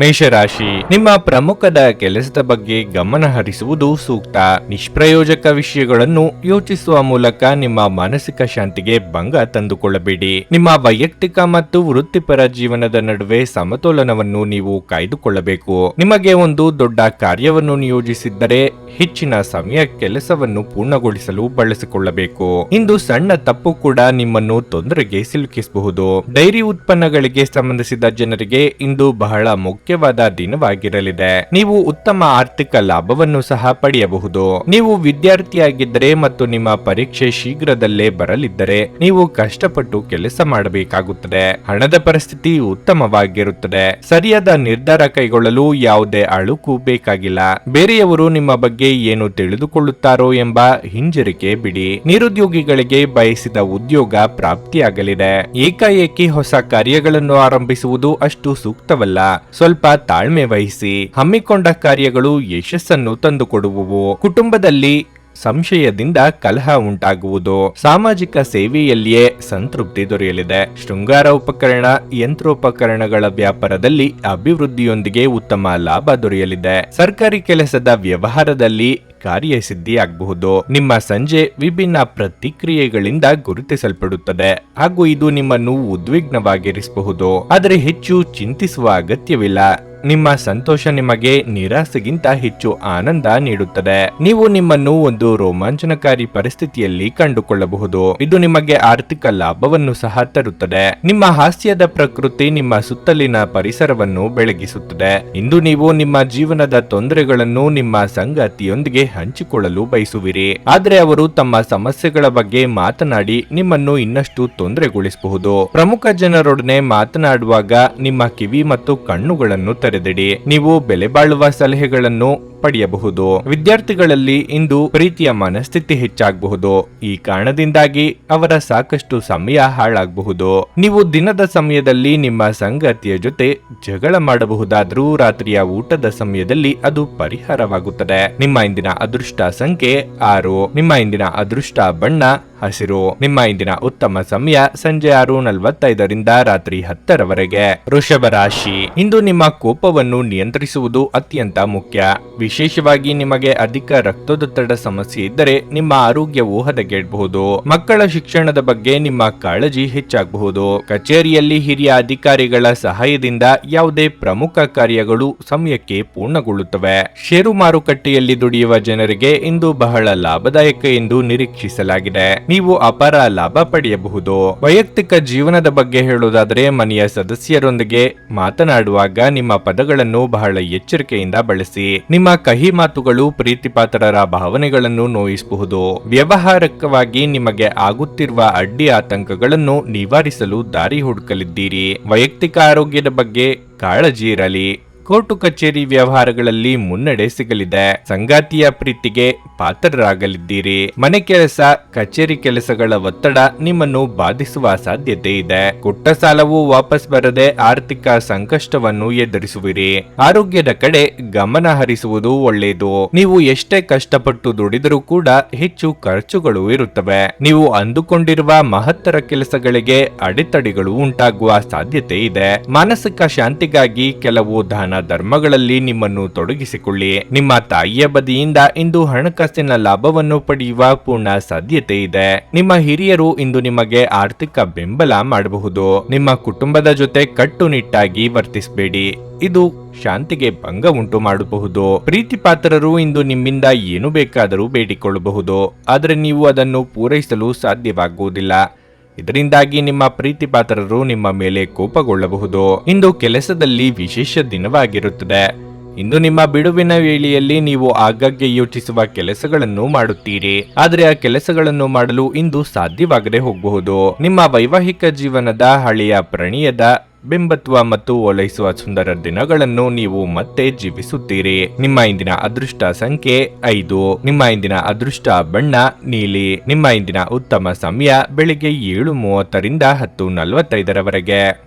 ಮೇಷರಾಶಿ. ನಿಮ್ಮ ಪ್ರಮುಖದ ಕೆಲಸದ ಬಗ್ಗೆ ಗಮನ ಹರಿಸುವುದು ಸೂಕ್ತ. ನಿಷ್ಪ್ರಯೋಜಕ ವಿಷಯಗಳನ್ನು ಯೋಚಿಸುವ ಮೂಲಕ ನಿಮ್ಮ ಮಾನಸಿಕ ಶಾಂತಿಗೆ ಭಂಗ ತಂದುಕೊಳ್ಳಬೇಡಿ. ನಿಮ್ಮ ವೈಯಕ್ತಿಕ ಮತ್ತು ವೃತ್ತಿಪರ ಜೀವನದ ನಡುವೆ ಸಮತೋಲನವನ್ನು ನೀವು ಕಾಯ್ದುಕೊಳ್ಳಬೇಕು. ನಿಮಗೆ ಒಂದು ದೊಡ್ಡ ಕಾರ್ಯವನ್ನು ನಿಯೋಜಿಸಿದ್ದರೆ ಹೆಚ್ಚಿನ ಸಮಯ ಕೆಲಸವನ್ನು ಪೂರ್ಣಗೊಳಿಸಲು ಬಳಸಿಕೊಳ್ಳಬೇಕು. ಇಂದು ಸಣ್ಣ ತಪ್ಪು ಕೂಡ ನಿಮ್ಮನ್ನು ತೊಂದರೆಗೆ ಸಿಲುಕಿಸಬಹುದು. ಡೈರಿ ಉತ್ಪನ್ನಗಳಿಗೆ ಸಂಬಂಧಿಸಿದ ಜನರಿಗೆ ಇಂದು ಬಹಳ ಮುಖ್ಯವಾದ ದಿನವಾಗಿರಲಿದೆ. ನೀವು ಉತ್ತಮ ಆರ್ಥಿಕ ಲಾಭವನ್ನು ಸಹ ಪಡೆಯಬಹುದು. ನೀವು ವಿದ್ಯಾರ್ಥಿಯಾಗಿದ್ದರೆ ಮತ್ತು ನಿಮ್ಮ ಪರೀಕ್ಷೆ ಶೀಘ್ರದಲ್ಲೇ ಬರಲಿದ್ದರೆ ನೀವು ಕಷ್ಟಪಟ್ಟು ಕೆಲಸ ಮಾಡಬೇಕಾಗುತ್ತದೆ. ಹಣದ ಪರಿಸ್ಥಿತಿ ಉತ್ತಮವಾಗಿರುತ್ತದೆ. ಸರಿಯಾದ ನಿರ್ಧಾರ ಕೈಗೊಳ್ಳಲು ಯಾವುದೇ ಅಳುಕು ಬೇಕಾಗಿಲ್ಲ. ಬೇರೆಯವರು ನಿಮ್ಮ ಬಗ್ಗೆ ಏನು ತಿಳಿದುಕೊಳ್ಳುತ್ತಾರೋ ಎಂಬ ಹಿಂಜರಿಕೆ ಬಿಡಿ. ನಿರುದ್ಯೋಗಿಗಳಿಗೆ ಬಯಸಿದ ಉದ್ಯೋಗ ಪ್ರಾಪ್ತಿಯಾಗಲಿದೆ. ಏಕಾಏಕಿ ಹೊಸ ಕಾರ್ಯಗಳನ್ನು ಆರಂಭಿಸುವುದು ಅಷ್ಟು ಸೂಕ್ತವಲ್ಲ. ಸ್ವಲ್ಪ ತಾಳ್ಮೆ ವಹಿಸಿ ಹಮ್ಮಿಕೊಂಡ ಕಾರ್ಯಗಳು ಯಶಸ್ಸನ್ನು ತಂದುಕೊಡುವುವು. ಕುಟುಂಬದಲ್ಲಿ ಸಂಶಯದಿಂದ ಕಲಹ ಉಂಟಾಗುವುದು. ಸಾಮಾಜಿಕ ಸೇವೆಯಲ್ಲಿಯೇ ಸಂತೃಪ್ತಿ ದೊರೆಯಲಿದೆ. ಶೃಂಗಾರ ಉಪಕರಣ, ಯಂತ್ರೋಪಕರಣಗಳ ವ್ಯಾಪಾರದಲ್ಲಿ ಅಭಿವೃದ್ಧಿಯೊಂದಿಗೆ ಉತ್ತಮ ಲಾಭ ದೊರೆಯಲಿದೆ. ಸರ್ಕಾರಿ ಕೆಲಸದ ವ್ಯವಹಾರದಲ್ಲಿ ಕಾರ್ಯಸಿದ್ಧಿಯಾಗಬಹುದು. ನಿಮ್ಮ ಸಂಜೆ ವಿಭಿನ್ನ ಪ್ರತಿಕ್ರಿಯೆಗಳಿಂದ ಗುರುತಿಸಲ್ಪಡುತ್ತದೆ. ಹಾಗೂ ಇದು ನಿಮ್ಮನ್ನು ಉದ್ವಿಗ್ನವಾಗಿರಿಸಬಹುದು. ಆದರೆ ಹೆಚ್ಚು ಚಿಂತಿಸುವ ಅಗತ್ಯವಿಲ್ಲ. ನಿಮ್ಮ ಸಂತೋಷ ನಿಮಗೆ ನಿರಾಸೆಗಿಂತ ಹೆಚ್ಚು ಆನಂದ ನೀಡುತ್ತದೆ. ನೀವು ನಿಮ್ಮನ್ನು ಒಂದು ರೋಮಾಂಚನಕಾರಿ ಪರಿಸ್ಥಿತಿಯಲ್ಲಿ ಕಂಡುಕೊಳ್ಳಬಹುದು. ಇದು ನಿಮಗೆ ಆರ್ಥಿಕ ಲಾಭವನ್ನು ಸಹ ತರುತ್ತದೆ. ನಿಮ್ಮ ಹಾಸ್ಯದ ಪ್ರಕೃತಿ ನಿಮ್ಮ ಸುತ್ತಲಿನ ಪರಿಸರವನ್ನು ಬೆಳಗಿಸುತ್ತದೆ. ಇಂದು ನೀವು ನಿಮ್ಮ ಜೀವನದ ತೊಂದರೆಗಳನ್ನು ನಿಮ್ಮ ಸಂಗಾತಿಯೊಂದಿಗೆ ಹಂಚಿಕೊಳ್ಳಲು ಬಯಸುವಿರಿ. ಆದರೆ ಅವರು ತಮ್ಮ ಸಮಸ್ಯೆಗಳ ಬಗ್ಗೆ ಮಾತನಾಡಿ ನಿಮ್ಮನ್ನು ಇನ್ನಷ್ಟು ತೊಂದರೆಗೊಳಿಸಬಹುದು. ಪ್ರಮುಖ ಜನರೊಡನೆ ಮಾತನಾಡುವಾಗ ನಿಮ್ಮ ಕಿವಿ ಮತ್ತು ಕಣ್ಣುಗಳನ್ನು ತೆರೆದಿಡಿ ನೀವು ಬೆಲೆ ಬಾಳುವ ಸಲಹೆಗಳನ್ನು ಪಡೆಯಬಹುದು. ವಿದ್ಯಾರ್ಥಿಗಳಲ್ಲಿ ಇಂದು ಪ್ರೀತಿಯ ಮನಸ್ಥಿತಿ ಹೆಚ್ಚಾಗಬಹುದು. ಈ ಕಾರಣದಿಂದಾಗಿ ಅವರ ಸಾಕಷ್ಟು ಸಮಯ ಹಾಳಾಗಬಹುದು. ನೀವು ದಿನದ ಸಮಯದಲ್ಲಿ ನಿಮ್ಮ ಸಂಗತಿಯ ಜೊತೆ ಜಗಳ ಮಾಡಬಹುದಾದರೂ ರಾತ್ರಿಯ ಊಟದ ಸಮಯದಲ್ಲಿ ಅದು ಪರಿಹಾರವಾಗುತ್ತದೆ. ನಿಮ್ಮ ಇಂದಿನ ಅದೃಷ್ಟ ಸಂಖ್ಯೆ ಆರು. ನಿಮ್ಮ ಇಂದಿನ ಅದೃಷ್ಟ ಬಣ್ಣ ಹಸಿರು. ನಿಮ್ಮ ಇಂದಿನ ಉತ್ತಮ ಸಮಯ ಸಂಜೆ ಆರು ನಲವತ್ತೈದರಿಂದ ರಾತ್ರಿ ಹತ್ತರವರೆಗೆ. ವೃಷಭ ರಾಶಿ. ಇಂದು ನಿಮ್ಮ ಕೋಪವನ್ನು ನಿಯಂತ್ರಿಸುವುದು ಅತ್ಯಂತ ಮುಖ್ಯ. ವಿಶೇಷವಾಗಿ ನಿಮಗೆ ಅಧಿಕ ರಕ್ತದೊತ್ತಡ ಸಮಸ್ಯೆ ಇದ್ದರೆ ನಿಮ್ಮ ಆರೋಗ್ಯವು ಹದಗೆಡಬಹುದು. ಮಕ್ಕಳ ಶಿಕ್ಷಣದ ಬಗ್ಗೆ ನಿಮ್ಮ ಕಾಳಜಿ ಹೆಚ್ಚಾಗಬಹುದು. ಕಚೇರಿಯಲ್ಲಿ ಹಿರಿಯ ಅಧಿಕಾರಿಗಳ ಸಹಾಯದಿಂದ ಯಾವುದೇ ಪ್ರಮುಖ ಕಾರ್ಯಗಳು ಸಮಯಕ್ಕೆ ಪೂರ್ಣಗೊಳ್ಳುತ್ತವೆ. ಷೇರು ಮಾರುಕಟ್ಟೆಯಲ್ಲಿ ದುಡಿಯುವ ಜನರಿಗೆ ಇಂದು ಬಹಳ ಲಾಭದಾಯಕ ಎಂದು ನಿರೀಕ್ಷಿಸಲಾಗಿದೆ. ನೀವು ಅಪಾರ ಲಾಭ ಪಡೆಯಬಹುದು. ವೈಯಕ್ತಿಕ ಜೀವನದ ಬಗ್ಗೆ ಹೇಳುವುದಾದರೆ ಮನೆಯ ಸದಸ್ಯರೊಂದಿಗೆ ಮಾತನಾಡುವಾಗ ನಿಮ್ಮ ಪದಗಳನ್ನು ಬಹಳ ಎಚ್ಚರಿಕೆಯಿಂದ ಬಳಸಿ. ನಿಮ್ಮ ಕಹಿ ಮಾತುಗಳು ಪ್ರೀತಿಪಾತ್ರರ ಭಾವನೆಗಳನ್ನು ನೋಯಿಸಬಹುದು. ವ್ಯವಹಾರಕವಾಗಿ ನಿಮಗೆ ಆಗುತ್ತಿರುವ ಅಡ್ಡಿ ಆತಂಕಗಳನ್ನು ನಿವಾರಿಸಲು ದಾರಿ ಹುಡುಕಲಿದ್ದೀರಿ. ವೈಯಕ್ತಿಕ ಆರೋಗ್ಯದ ಬಗ್ಗೆ ಕಾಳಜಿ ಇರಲಿ. ಕೋರ್ಟು ಕಚೇರಿ ವ್ಯವಹಾರಗಳಲ್ಲಿ ಮುನ್ನಡೆ ಸಿಗಲಿದೆ. ಸಂಗಾತಿಯ ಪ್ರೀತಿಗೆ ಪಾತ್ರರಾಗಲಿದ್ದೀರಿ. ಮನೆ ಕೆಲಸ, ಕಚೇರಿ ಕೆಲಸಗಳ ಒತ್ತಡ ನಿಮ್ಮನ್ನು ಬಾಧಿಸುವ ಸಾಧ್ಯತೆ ಇದೆ. ಕೊಟ್ಟ ಸಾಲವೂ ವಾಪಸ್ ಬರದೆ ಆರ್ಥಿಕ ಸಂಕಷ್ಟವನ್ನು ಎದುರಿಸುವಿರಿ. ಆರೋಗ್ಯದ ಕಡೆ ಗಮನ ಹರಿಸುವುದು ಒಳ್ಳೆಯದು. ನೀವು ಎಷ್ಟೇ ಕಷ್ಟಪಟ್ಟು ದುಡಿದರೂ ಕೂಡ ಹೆಚ್ಚು ಖರ್ಚುಗಳು ಇರುತ್ತವೆ. ನೀವು ಅಂದುಕೊಂಡಿರುವ ಮಹತ್ತರ ಕೆಲಸಗಳಿಗೆ ಅಡೆತಡೆಗಳು ಉಂಟಾಗುವ ಸಾಧ್ಯತೆ ಇದೆ. ಮಾನಸಿಕ ಶಾಂತಿಗಾಗಿ ಕೆಲವು ದಾನ ಧರ್ಮಗಳಲ್ಲಿ ನಿಮ್ಮನ್ನು ತೊಡಗಿಸಿಕೊಳ್ಳಿ. ನಿಮ್ಮ ತಾಯಿಯ ಬದಿಯಿಂದ ಇಂದು ಹಣಕಾಸಿನ ಲಾಭವನ್ನು ಪಡೆಯುವ ಪೂರ್ಣ ಸಾಧ್ಯತೆ ಇದೆ. ನಿಮ್ಮ ಹಿರಿಯರು ಇಂದು ನಿಮಗೆ ಆರ್ಥಿಕ ಬೆಂಬಲ ಮಾಡಬಹುದು. ನಿಮ್ಮ ಕುಟುಂಬದ ಜೊತೆ ಕಟ್ಟುನಿಟ್ಟಾಗಿ ವರ್ತಿಸಬೇಡಿ. ಇದು ಶಾಂತಿಗೆ ಭಂಗ ಉಂಟು ಮಾಡಬಹುದು. ಪ್ರೀತಿ ಪಾತ್ರರು ಇಂದು ನಿಮ್ಮಿಂದ ಏನು ಬೇಕಾದರೂ ಬೇಡಿಕೊಳ್ಳಬಹುದು. ಆದರೆ ನೀವು ಅದನ್ನು ಪೂರೈಸಲು ಸಾಧ್ಯವಾಗುವುದಿಲ್ಲ. ಇದರಿಂದಾಗಿ ನಿಮ್ಮ ಪ್ರೀತಿ ಪಾತ್ರರು ನಿಮ್ಮ ಮೇಲೆ ಕೋಪಗೊಳ್ಳಬಹುದು. ಇಂದು ಕೆಲಸದಲ್ಲಿ ವಿಶೇಷ ದಿನವಾಗಿರುತ್ತದೆ. ಇಂದು ನಿಮ್ಮ ಬಿಡುವಿನ ವೇಳೆಯಲ್ಲಿ ನೀವು ಆಗಾಗ್ಗೆ ಯೋಚಿಸುವ ಕೆಲಸಗಳನ್ನು ಮಾಡುತ್ತೀರಿ. ಆದರೆ ಆ ಕೆಲಸಗಳನ್ನು ಮಾಡಲು ಇಂದು ಸಾಧ್ಯವಾಗದೆ ಹೋಗಬಹುದು. ನಿಮ್ಮ ವೈವಾಹಿಕ ಜೀವನದ ಹಳೆಯ ಪ್ರಣಯದ ಬಿಂಬತ್ವ ಮತ್ತು ಓಲೈಸುವ ಸುಂದರ ದಿನಗಳನ್ನು ನೀವು ಮತ್ತೆ ಜೀವಿಸುತ್ತೀರಿ. ನಿಮ್ಮ ಇಂದಿನ ಅದೃಷ್ಟ ಸಂಖ್ಯೆ ಐದು. ನಿಮ್ಮ ಇಂದಿನ ಅದೃಷ್ಟ ಬಣ್ಣ ನೀಲಿ. ನಿಮ್ಮ ಇಂದಿನ ಉತ್ತಮ ಸಮಯ ಬೆಳಿಗ್ಗೆ ಏಳು ಮೂವತ್ತರಿಂದ ಹತ್ತು ನಲವತ್ತೈದರವರೆಗೆ.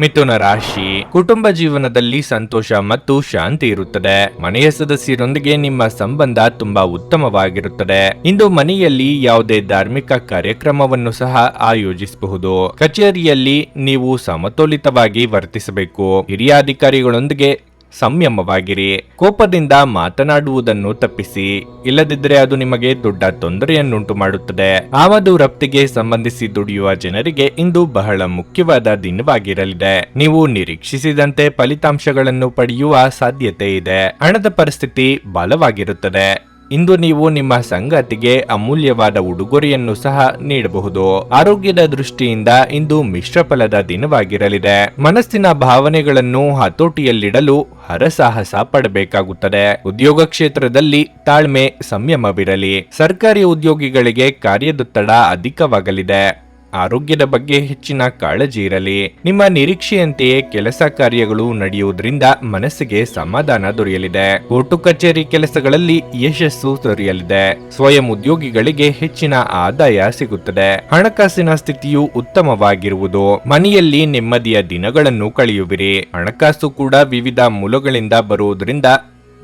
ಮಿಥುನ ರಾಶಿ. ಕುಟುಂಬ ಜೀವನದಲ್ಲಿ ಸಂತೋಷ ಮತ್ತು ಶಾಂತಿ ಇರುತ್ತದೆ. ಮನೆಯ ಸದಸ್ಯರೊಂದಿಗೆ ನಿಮ್ಮ ಸಂಬಂಧ ತುಂಬಾ ಉತ್ತಮವಾಗಿರುತ್ತದೆ. ಇಂದು ಮನೆಯಲ್ಲಿ ಯಾವುದೇ ಧಾರ್ಮಿಕ ಕಾರ್ಯಕ್ರಮವನ್ನು ಸಹ ಆಯೋಜಿಸಬಹುದು. ಕಚೇರಿಯಲ್ಲಿ ನೀವು ಸಮತೋಲಿತವಾಗಿ ವರ್ತಿಸಬೇಕು. ಹಿರಿಯ ಅಧಿಕಾರಿಗಳೊಂದಿಗೆ ಸಂಯಮವಾಗಿರಿ. ಕೋಪದಿಂದ ಮಾತನಾಡುವುದನ್ನು ತಪ್ಪಿಸಿ. ಇಲ್ಲದಿದ್ದರೆ ಅದು ನಿಮಗೆ ದೊಡ್ಡ ತೊಂದರೆಯನ್ನುಂಟು ಮಾಡುತ್ತದೆ ಆಮದು ರಫ್ತಿಗೆ ಸಂಬಂಧಿಸಿ ದುಡಿಯುವ ಜನರಿಗೆ ಇಂದು ಬಹಳ ಮುಖ್ಯವಾದ ದಿನವಾಗಿರಲಿದೆ. ನೀವು ನಿರೀಕ್ಷಿಸಿದಂತೆ ಫಲಿತಾಂಶಗಳನ್ನು ಪಡೆಯುವ ಸಾಧ್ಯತೆ ಇದೆ ಹಣದ ಪರಿಸ್ಥಿತಿ ಬಲವಾಗಿರುತ್ತದೆ. ಇಂದು ನೀವು ನಿಮ್ಮ ಸಂಗಾತಿಗೆ ಅಮೂಲ್ಯವಾದ ಉಡುಗೊರೆಯನ್ನು ಸಹ ನೀಡಬಹುದು. ಆರೋಗ್ಯದ ದೃಷ್ಟಿಯಿಂದ ಇಂದು ಮಿಶ್ರಫಲದ ದಿನವಾಗಿರಲಿದೆ. ಮನಸ್ಸಿನ ಭಾವನೆಗಳನ್ನು ಹತೋಟಿಯಲ್ಲಿಡಲು ಹರಸಾಹಸ ಪಡಬೇಕಾಗುತ್ತದೆ. ಉದ್ಯೋಗ ಕ್ಷೇತ್ರದಲ್ಲಿ ತಾಳ್ಮೆ ಸಂಯಮವಿರಲಿ. ಸರ್ಕಾರಿ ಉದ್ಯೋಗಿಗಳಿಗೆ ಕಾರ್ಯದೊತ್ತಡ ಅಧಿಕವಾಗಲಿದೆ. ಆರೋಗ್ಯದ ಬಗ್ಗೆ ಹೆಚ್ಚಿನ ಕಾಳಜಿ ಇರಲಿ. ನಿಮ್ಮ ನಿರೀಕ್ಷೆಯಂತೆಯೇ ಕೆಲಸ ಕಾರ್ಯಗಳು ನಡೆಯುವುದರಿಂದ ಮನಸ್ಸಿಗೆ ಸಮಾಧಾನ ದೊರೆಯಲಿದೆ. ಕೋರ್ಟು ಕಚೇರಿ ಕೆಲಸಗಳಲ್ಲಿ ಯಶಸ್ಸು ದೊರೆಯಲಿದೆ. ಸ್ವಯಂ ಉದ್ಯೋಗಿಗಳಿಗೆ ಹೆಚ್ಚಿನ ಆದಾಯ ಸಿಗುತ್ತದೆ. ಹಣಕಾಸಿನ ಸ್ಥಿತಿಯು ಉತ್ತಮವಾಗಿರುವುದು. ಮನೆಯಲ್ಲಿ ನೆಮ್ಮದಿಯ ದಿನಗಳನ್ನು ಕಳೆಯುವಿರಿ. ಹಣಕಾಸು ಕೂಡ ವಿವಿಧ ಮೂಲಗಳಿಂದ ಬರುವುದರಿಂದ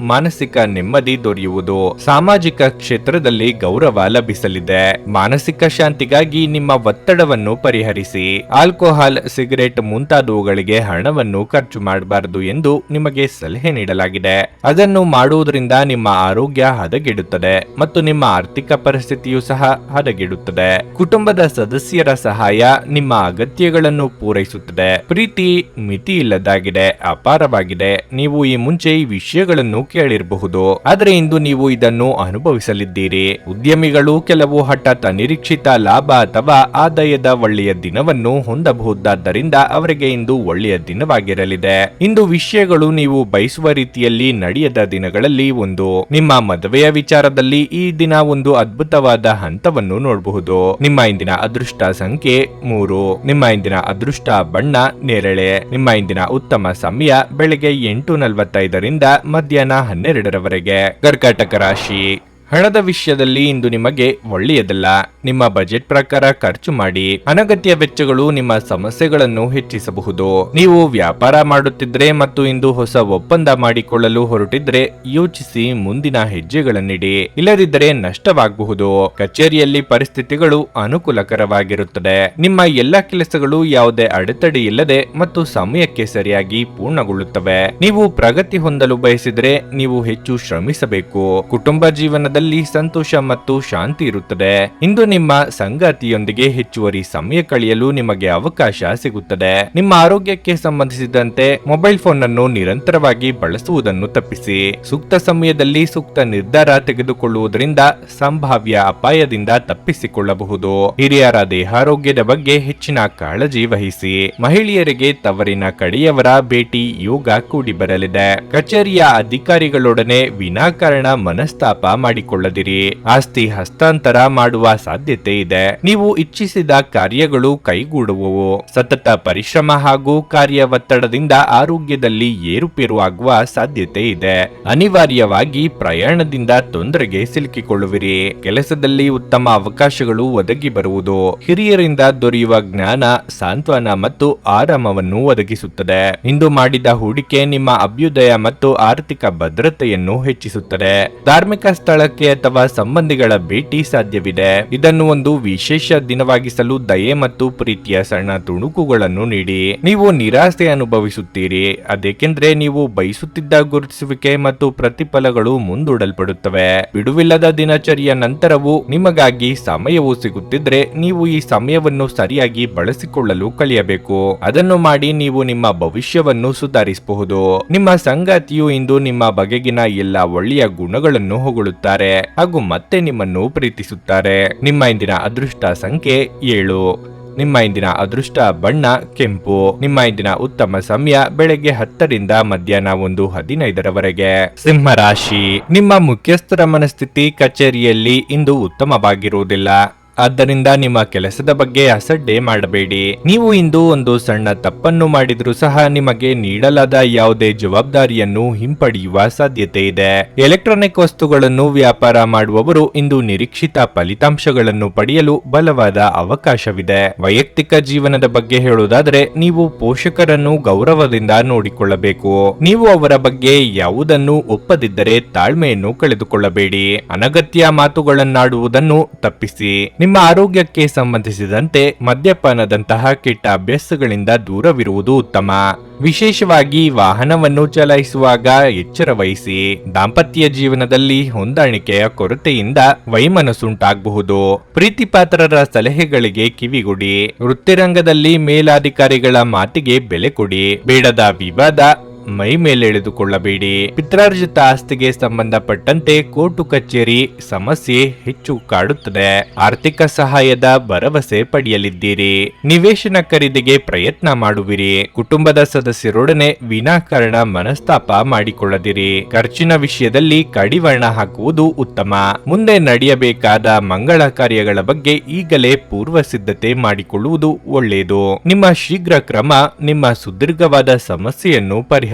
ಮಾನಸಿಕ ನೆಮ್ಮದಿ ದೊರೆಯುವುದು ಸಾಮಾಜಿಕ ಕ್ಷೇತ್ರದಲ್ಲಿ ಗೌರವ ಲಭಿಸಲಿದೆ. ಮಾನಸಿಕ ಶಾಂತಿಗಾಗಿ ನಿಮ್ಮ ಒತ್ತಡವನ್ನು ಪರಿಹರಿಸಿ. ಆಲ್ಕೋಹಾಲ್, ಸಿಗರೆಟ್ ಮುಂತಾದವುಗಳಿಗೆ ಹಣವನ್ನು ಖರ್ಚು ಮಾಡಬಾರದು ಎಂದು ನಿಮಗೆ ಸಲಹೆ ನೀಡಲಾಗಿದೆ. ಅದನ್ನು ಮಾಡುವುದರಿಂದ ನಿಮ್ಮ ಆರೋಗ್ಯ ಹದಗೆಡುತ್ತದೆ ಮತ್ತು ನಿಮ್ಮ ಆರ್ಥಿಕ ಪರಿಸ್ಥಿತಿಯು ಸಹ ಹದಗೆಡುತ್ತದೆ. ಕುಟುಂಬದ ಸದಸ್ಯರ ಸಹಾಯ ನಿಮ್ಮ ಅಗತ್ಯಗಳನ್ನು ಪೂರೈಸುತ್ತದೆ. ಪ್ರೀತಿ ಮಿತಿ ಇಲ್ಲದಾಗಿದೆ ಅಪಾರವಾಗಿದೆ. ನೀವು ಈ ಮುಂಚೆ ಈ ವಿಷಯಗಳನ್ನು ಕೇಳಿರಬಹುದು? ಆದರೆ ಇಂದು ನೀವು ಇದನ್ನು ಅನುಭವಿಸಲಿದ್ದೀರಿ. ಉದ್ಯಮಿಗಳು ಕೆಲವು ಹಠಾತ್ ಅನಿರೀಕ್ಷಿತ ಲಾಭ ಅಥವಾ ಆದಾಯದ ಒಳ್ಳೆಯ ದಿನವನ್ನು ಹೊಂದಬಹುದಾದ್ದರಿಂದ ಅವರಿಗೆ ಇಂದು ಒಳ್ಳೆಯ ದಿನವಾಗಿರಲಿದೆ. ಇಂದು ವಿಷಯಗಳು ನೀವು ಬಯಸುವ ರೀತಿಯಲ್ಲಿ ನಡೆಯದ ದಿನಗಳಲ್ಲಿ ಒಂದು. ನಿಮ್ಮ ಮದುವೆಯ ವಿಚಾರದಲ್ಲಿ ಈ ದಿನ ಒಂದು ಅದ್ಭುತವಾದ ಹಂತವನ್ನು ನೋಡಬಹುದು. ನಿಮ್ಮ ಇಂದಿನ ಅದೃಷ್ಟ ಸಂಖ್ಯೆ ಮೂರು. ನಿಮ್ಮ ಇಂದಿನ ಅದೃಷ್ಟ ಬಣ್ಣ ನೇರಳೆ. ನಿಮ್ಮ ಇಂದಿನ ಉತ್ತಮ ಸಮಯ ಬೆಳಗ್ಗೆ ಎಂಟು ನಲವತ್ತೈದರಿಂದ ಮಧ್ಯಾಹ್ನ ಹನ್ನೆರಡರವರೆಗೆ ಕರ್ಕಾಟಕ ರಾಶಿ. ಹಣದ ವಿಷಯದಲ್ಲಿ ಇಂದು ನಿಮಗೆ ಒಳ್ಳೆಯದಲ್ಲ. ನಿಮ್ಮ ಬಜೆಟ್ ಪ್ರಕಾರ ಖರ್ಚು ಮಾಡಿ, ಅನಗತ್ಯ ವೆಚ್ಚಗಳು ನಿಮ್ಮ ಸಮಸ್ಯೆಗಳನ್ನು ಹೆಚ್ಚಿಸಬಹುದು. ನೀವು ವ್ಯಾಪಾರ ಮಾಡುತ್ತಿದ್ರೆ ಮತ್ತು ಇಂದು ಹೊಸ ಒಪ್ಪಂದ ಮಾಡಿಕೊಳ್ಳಲು ಹೊರಟಿದ್ರೆ ಯೋಚಿಸಿ ಮುಂದಿನ ಹೆಜ್ಜೆಗಳನ್ನಿಡಿ. ಇಲ್ಲದಿದ್ದರೆ ನಷ್ಟವಾಗಬಹುದು. ಕಚೇರಿಯಲ್ಲಿ ಪರಿಸ್ಥಿತಿಗಳು ಅನುಕೂಲಕರವಾಗಿರುತ್ತದೆ. ನಿಮ್ಮ ಎಲ್ಲಾ ಕೆಲಸಗಳು ಯಾವುದೇ ಅಡೆತಡೆ ಇಲ್ಲದೆ ಮತ್ತು ಸಮಯಕ್ಕೆ ಸರಿಯಾಗಿ ಪೂರ್ಣಗೊಳ್ಳುತ್ತವೆ. ನೀವು ಪ್ರಗತಿ ಹೊಂದಲು ಬಯಸಿದರೆ ನೀವು ಹೆಚ್ಚು ಶ್ರಮಿಸಬೇಕು. ಕುಟುಂಬ ಜೀವನದಲ್ಲಿ ಸಂತೋಷ ಮತ್ತು ಶಾಂತಿ ಇರುತ್ತದೆ. ಇಂದು ನಿಮ್ಮ ಸಂಗಾತಿಯೊಂದಿಗೆ ಹೆಚ್ಚುವರಿ ಸಮಯ ಕಳೆಯಲು ನಿಮಗೆ ಅವಕಾಶ ಸಿಗುತ್ತದೆ. ನಿಮ್ಮ ಆರೋಗ್ಯಕ್ಕೆ ಸಂಬಂಧಿಸಿದಂತೆ ಮೊಬೈಲ್ ಫೋನ್ ಅನ್ನು ನಿರಂತರವಾಗಿ ಬಳಸುವುದನ್ನು ತಪ್ಪಿಸಿ. ಸೂಕ್ತ ಸಮಯದಲ್ಲಿ ಸೂಕ್ತ ನಿರ್ಧಾರ ತೆಗೆದುಕೊಳ್ಳುವುದರಿಂದ ಸಂಭಾವ್ಯ ಅಪಾಯದಿಂದ ತಪ್ಪಿಸಿಕೊಳ್ಳಬಹುದು. ಹಿರಿಯರ ದೇಹಾರೋಗ್ಯದ ಬಗ್ಗೆ ಹೆಚ್ಚಿನ ಕಾಳಜಿ ವಹಿಸಿ. ಮಹಿಳೆಯರಿಗೆ ತವರಿನ ಕಡೆಯವರ ಭೇಟಿ ಯೋಗ ಕೂಡಿ ಬರಲಿದೆ. ಕಚೇರಿಯ ಅಧಿಕಾರಿಗಳೊಡನೆ ವಿನಾಕಾರಣ ಮನಸ್ತಾಪ ಮಾಡಿಕೊಳ್ಳದಿರಿ. ಆಸ್ತಿ ಹಸ್ತಾಂತರ ಮಾಡುವ ಸಾಧ್ಯತೆ ಇದೆ. ನೀವು ಇಚ್ಛಿಸಿದ ಕಾರ್ಯಗಳು ಕೈಗೂಡುವವು. ಸತತ ಪರಿಶ್ರಮ ಹಾಗೂ ಕಾರ್ಯ ಒತ್ತಡದಿಂದ ಆರೋಗ್ಯದಲ್ಲಿ ಏರುಪೇರು ಆಗುವ ಸಾಧ್ಯತೆ ಇದೆ. ಅನಿವಾರ್ಯವಾಗಿ ಪ್ರಯಾಣದಿಂದ ತೊಂದರೆಗೆ ಸಿಲುಕಿಕೊಳ್ಳುವಿರಿ. ಕೆಲಸದಲ್ಲಿ ಉತ್ತಮ ಅವಕಾಶಗಳು ಒದಗಿ ಬರುವುದು. ಹಿರಿಯರಿಂದ ದೊರೆಯುವ ಜ್ಞಾನ, ಸಾಂತ್ವನ ಮತ್ತು ಆರಾಮವನ್ನು ಒದಗಿಸುತ್ತದೆ. ಇಂದು ಮಾಡಿದ ಹೂಡಿಕೆ ನಿಮ್ಮ ಅಭ್ಯುದಯ ಮತ್ತು ಆರ್ಥಿಕ ಭದ್ರತೆಯನ್ನು ಹೆಚ್ಚಿಸುತ್ತದೆ. ಧಾರ್ಮಿಕ ಸ್ಥಳಕ್ಕೆ ಅಥವಾ ಸಂಬಂಧಿಗಳ ಭೇಟಿ ಸಾಧ್ಯವಿದೆ. ಇದನ್ನು ಒಂದು ವಿಶೇಷ ದಿನವಾಗಿಸಲು ದಯೆ ಮತ್ತು ಪ್ರೀತಿಯ ಸಣ್ಣ ತುಣುಕುಗಳನ್ನು ನೀಡಿ. ನೀವು ನಿರಾಸೆ ಅನುಭವಿಸುತ್ತೀರಿ. ಅದೇಕೆಂದ್ರೆ ನೀವು ಬಯಸುತ್ತಿದ್ದ ಗುರುತಿಸುವಿಕೆ ಮತ್ತು ಪ್ರತಿಫಲಗಳು ಮುಂದೂಡಲ್ಪಡುತ್ತವೆ. ಬಿಡುವಿಲ್ಲದ ದಿನಚರಿಯ ನಂತರವೂ ನಿಮಗಾಗಿ ಸಮಯವು ಸಿಗುತ್ತಿದ್ರೆ ನೀವು ಈ ಸಮಯವನ್ನು ಸರಿಯಾಗಿ ಬಳಸಿಕೊಳ್ಳಲು ಕಲಿಯಬೇಕು. ಅದನ್ನು ಮಾಡಿ ನೀವು ನಿಮ್ಮ ಭವಿಷ್ಯವನ್ನು ಸುಧಾರಿಸಬಹುದು. ನಿಮ್ಮ ಸಂಗಾತಿಯು ಇಂದು ನಿಮ್ಮ ಬಗೆಗಿನ ಎಲ್ಲ ಒಳ್ಳೆಯ ಗುಣಗಳನ್ನು ಹೊಗಳುತ್ತಾರೆ. ಹಾಗೂ ಮತ್ತೆ ನಿಮ್ಮನ್ನು ಪ್ರೀತಿಸುತ್ತಾರೆ. ನಿಮ್ಮ ಇಂದಿನ ಅದೃಷ್ಟ ಸಂಖ್ಯೆ ಏಳು. ನಿಮ್ಮ ಇಂದಿನ ಅದೃಷ್ಟ ಬಣ್ಣ ಕೆಂಪು. ನಿಮ್ಮ ಇಂದಿನ ಉತ್ತಮ ಸಮಯ ಬೆಳಗ್ಗೆ ಹತ್ತರಿಂದ ಮಧ್ಯಾಹ್ನ ಒಂದು ಹದಿನೈದರವರೆಗೆ. ಸಿಂಹ ರಾಶಿ. ನಿಮ್ಮ ಮುಖ್ಯಸ್ಥರ ಮನಸ್ಥಿತಿ ಕಚೇರಿಯಲ್ಲಿ ಇಂದು ಉತ್ತಮವಾಗಿರುವುದಿಲ್ಲ. ಆದ್ದರಿಂದ ನಿಮ್ಮ ಕೆಲಸದ ಬಗ್ಗೆ ಅಸಡ್ಡೆ ಮಾಡಬೇಡಿ. ನೀವು ಇಂದು ಒಂದು ಸಣ್ಣ ತಪ್ಪನ್ನು ಮಾಡಿದ್ರೂ ಸಹ ನಿಮಗೆ ನೀಡಲಾದ ಯಾವುದೇ ಜವಾಬ್ದಾರಿಯನ್ನು ಹಿಂಪಡೆಯುವ ಸಾಧ್ಯತೆ ಇದೆ. ಎಲೆಕ್ಟ್ರಾನಿಕ್ ವಸ್ತುಗಳನ್ನು ವ್ಯಾಪಾರ ಮಾಡುವವರು ಇಂದು ನಿರೀಕ್ಷಿತ ಫಲಿತಾಂಶಗಳನ್ನು ಪಡೆಯಲು ಬಲವಾದ ಅವಕಾಶವಿದೆ. ವೈಯಕ್ತಿಕ ಜೀವನದ ಬಗ್ಗೆ ಹೇಳುವುದಾದರೆ ನೀವು ಪೋಷಕರನ್ನು ಗೌರವದಿಂದ ನೋಡಿಕೊಳ್ಳಬೇಕು. ನೀವು ಅವರ ಬಗ್ಗೆ ಯಾವುದನ್ನು ಒಪ್ಪದಿದ್ದರೆ ತಾಳ್ಮೆಯನ್ನು ಕಳೆದುಕೊಳ್ಳಬೇಡಿ. ಅನಗತ್ಯ ಮಾತುಗಳನ್ನಾಡುವುದನ್ನು ತಪ್ಪಿಸಿ. ಆರೋಗ್ಯಕ್ಕೆ ಸಂಬಂಧಿಸಿದಂತೆ ಮದ್ಯಪಾನದಂತಹ ಕೆಟ್ಟ ಅಭ್ಯಾಸಗಳಿಂದ ದೂರವಿರುವುದು ಉತ್ತಮ. ವಿಶೇಷವಾಗಿ ವಾಹನವನ್ನು ಚಲಾಯಿಸುವಾಗ ಎಚ್ಚರ ವಹಿಸಿ ದಾಂಪತ್ಯ ಜೀವನದಲ್ಲಿ ಹೊಂದಾಣಿಕೆಯ ಕೊರತೆಯಿಂದ ವೈಮನಸ್ಸುಂಟಾಗಬಹುದು. ಪ್ರೀತಿಪಾತ್ರರ ಸಲಹೆಗಳಿಗೆ ಕಿವಿಗೊಡಿ. ವೃತ್ತಿರಂಗದಲ್ಲಿ ಮೇಲಾಧಿಕಾರಿಗಳ ಮಾತಿಗೆ ಬೆಲೆ ಕೊಡಿ. ಬೇಡದ ವಿವಾದ ಮೈ ಮೇಲೆಳೆದುಕೊಳ್ಳಬೇಡಿ ಪಿತ್ರಾರ್ಜಿತ ಆಸ್ತಿಗೆ ಸಂಬಂಧಪಟ್ಟಂತೆ ಕೋರ್ಟು ಕಚೇರಿ ಸಮಸ್ಯೆ ಹೆಚ್ಚು ಕಾಡುತ್ತದೆ. ಆರ್ಥಿಕ ಸಹಾಯದ ಭರವಸೆ ಪಡೆಯಲಿದ್ದೀರಿ. ನಿವೇಶನ ಖರೀದಿಗೆ ಪ್ರಯತ್ನ ಮಾಡುವಿರಿ. ಕುಟುಂಬದ ಸದಸ್ಯರೊಡನೆ ವಿನಾಕಾರಣ ಮನಸ್ತಾಪ ಮಾಡಿಕೊಳ್ಳದಿರಿ. ಖರ್ಚಿನ ವಿಷಯದಲ್ಲಿ ಕಡಿವಾಣ ಹಾಕುವುದು ಉತ್ತಮ. ಮುಂದೆ ನಡೆಯಬೇಕಾದ ಮಂಗಳ ಕಾರ್ಯಗಳ ಬಗ್ಗೆ ಈಗಲೇ ಪೂರ್ವ ಸಿದ್ಧತೆ ಮಾಡಿಕೊಳ್ಳುವುದು ಒಳ್ಳೆಯದು. ನಿಮ್ಮ ಶೀಘ್ರ ಕ್ರಮ, ನಿಮ್ಮ ಸುದೀರ್ಘವಾದ ಸಮಸ್ಯೆಯನ್ನು ಪರಿಹರಿಸುತ್ತದೆ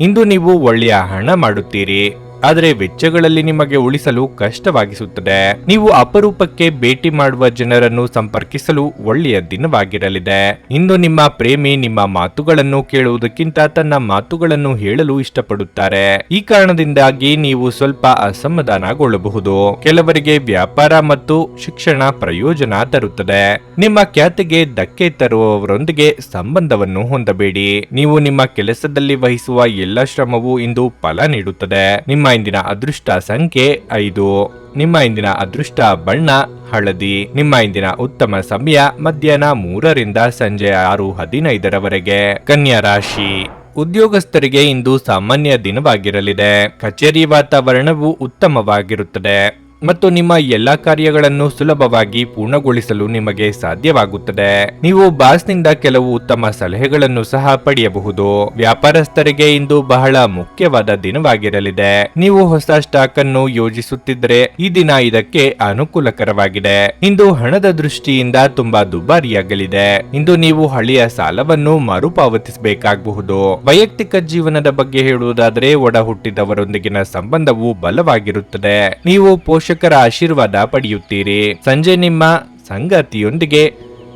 ಇಂದು ನೀವು ಒಳ್ಳೆಯ ಹಣ ಮಾಡುತ್ತೀರಿ. ಆದರೆ ವೆಚ್ಚಗಳಲ್ಲಿ ನಿಮಗೆ ಉಳಿಸಲು ಕಷ್ಟವಾಗಿಸುತ್ತದೆ. ನೀವು ಅಪರೂಪಕ್ಕೆ ಭೇಟಿ ಮಾಡುವ ಜನರನ್ನು ಸಂಪರ್ಕಿಸಲು ಒಳ್ಳೆಯ ದಿನವಾಗಿರಲಿದೆ. ಇಂದು ನಿಮ್ಮ ಪ್ರೇಮಿ ನಿಮ್ಮ ಮಾತುಗಳನ್ನು ಕೇಳುವುದಕ್ಕಿಂತ ತನ್ನ ಮಾತುಗಳನ್ನು ಹೇಳಲು ಇಷ್ಟಪಡುತ್ತಾರೆ. ಈ ಕಾರಣದಿಂದಾಗಿ ನೀವು ಸ್ವಲ್ಪ ಅಸಮಾಧಾನಗೊಳ್ಳಬಹುದು. ಕೆಲವರಿಗೆ ವ್ಯಾಪಾರ ಮತ್ತು ಶಿಕ್ಷಣ ಪ್ರಯೋಜನ ತರುತ್ತದೆ. ನಿಮ್ಮ ಖ್ಯಾತಿಗೆ ಧಕ್ಕೆ ತರುವವರೊಂದಿಗೆ ಸಂಬಂಧವನ್ನು ಹೊಂದಬೇಡಿ. ನೀವು ನಿಮ್ಮ ಕೆಲಸದಲ್ಲಿ ವಹಿಸುವ ಎಲ್ಲ ಶ್ರಮವು ಇಂದು ಫಲ ನೀಡುತ್ತದೆ. ನಿಮ್ಮ ಇಂದಿನ ಅದೃಷ್ಟ ಸಂಖ್ಯೆ ಐದು. ನಿಮ್ಮ ಇಂದಿನ ಅದೃಷ್ಟ ಬಣ್ಣ, ಹಳದಿ. ನಿಮ್ಮ ಇಂದಿನ ಉತ್ತಮ ಸಮಯ ಮಧ್ಯಾಹ್ನ ಮೂರರಿಂದ ಸಂಜೆ ಆರು ಹದಿನೈದರವರೆಗೆ. ಕನ್ಯಾ ರಾಶಿ. ಉದ್ಯೋಗಸ್ಥರಿಗೆ ಇಂದು ಸಾಮಾನ್ಯ ದಿನವಾಗಿರಲಿದೆ. ಕಚೇರಿ ವಾತಾವರಣವು ಉತ್ತಮವಾಗಿರುತ್ತದೆ. ಮತ್ತು ನಿಮ್ಮ ಎಲ್ಲಾ ಕಾರ್ಯಗಳನ್ನು ಸುಲಭವಾಗಿ ಪೂರ್ಣಗೊಳಿಸಲು ನಿಮಗೆ ಸಾಧ್ಯವಾಗುತ್ತದೆ. ನೀವು ಬಾಸ್ನಿಂದ ಕೆಲವು ಉತ್ತಮ ಸಲಹೆಗಳನ್ನು ಸಹ ಪಡೆಯಬಹುದು. ವ್ಯಾಪಾರಸ್ಥರಿಗೆ ಇಂದು ಬಹಳ ಮುಖ್ಯವಾದ ದಿನವಾಗಿರಲಿದೆ. ನೀವು ಹೊಸ ಸ್ಟಾಕ್ ಅನ್ನು ಯೋಜಿಸುತ್ತಿದ್ದರೆ ಈ ದಿನ ಇದಕ್ಕೆ ಅನುಕೂಲಕರವಾಗಿದೆ. ಇಂದು ಹಣದ ದೃಷ್ಟಿಯಿಂದ ತುಂಬಾ ದುಬಾರಿಯಾಗಲಿದೆ. ಇಂದು ನೀವು ಹಳೆಯ ಸಾಲವನ್ನು ಮರುಪಾವತಿಸಬೇಕಾಗಬಹುದು. ವೈಯಕ್ತಿಕ ಜೀವನದ ಬಗ್ಗೆ ಹೇಳುವುದಾದರೆ ಒಡ ಹುಟ್ಟಿದವರೊಂದಿಗಿನ ಸಂಬಂಧವು ಬಲವಾಗಿರುತ್ತದೆ. ನೀವು ಪೋಷಕರ ಆಶೀರ್ವಾದ ಪಡೆಯುತ್ತೀರಿ. ಸಂಜೆ ನಿಮ್ಮ ಸಂಗಾತಿಯೊಂದಿಗೆ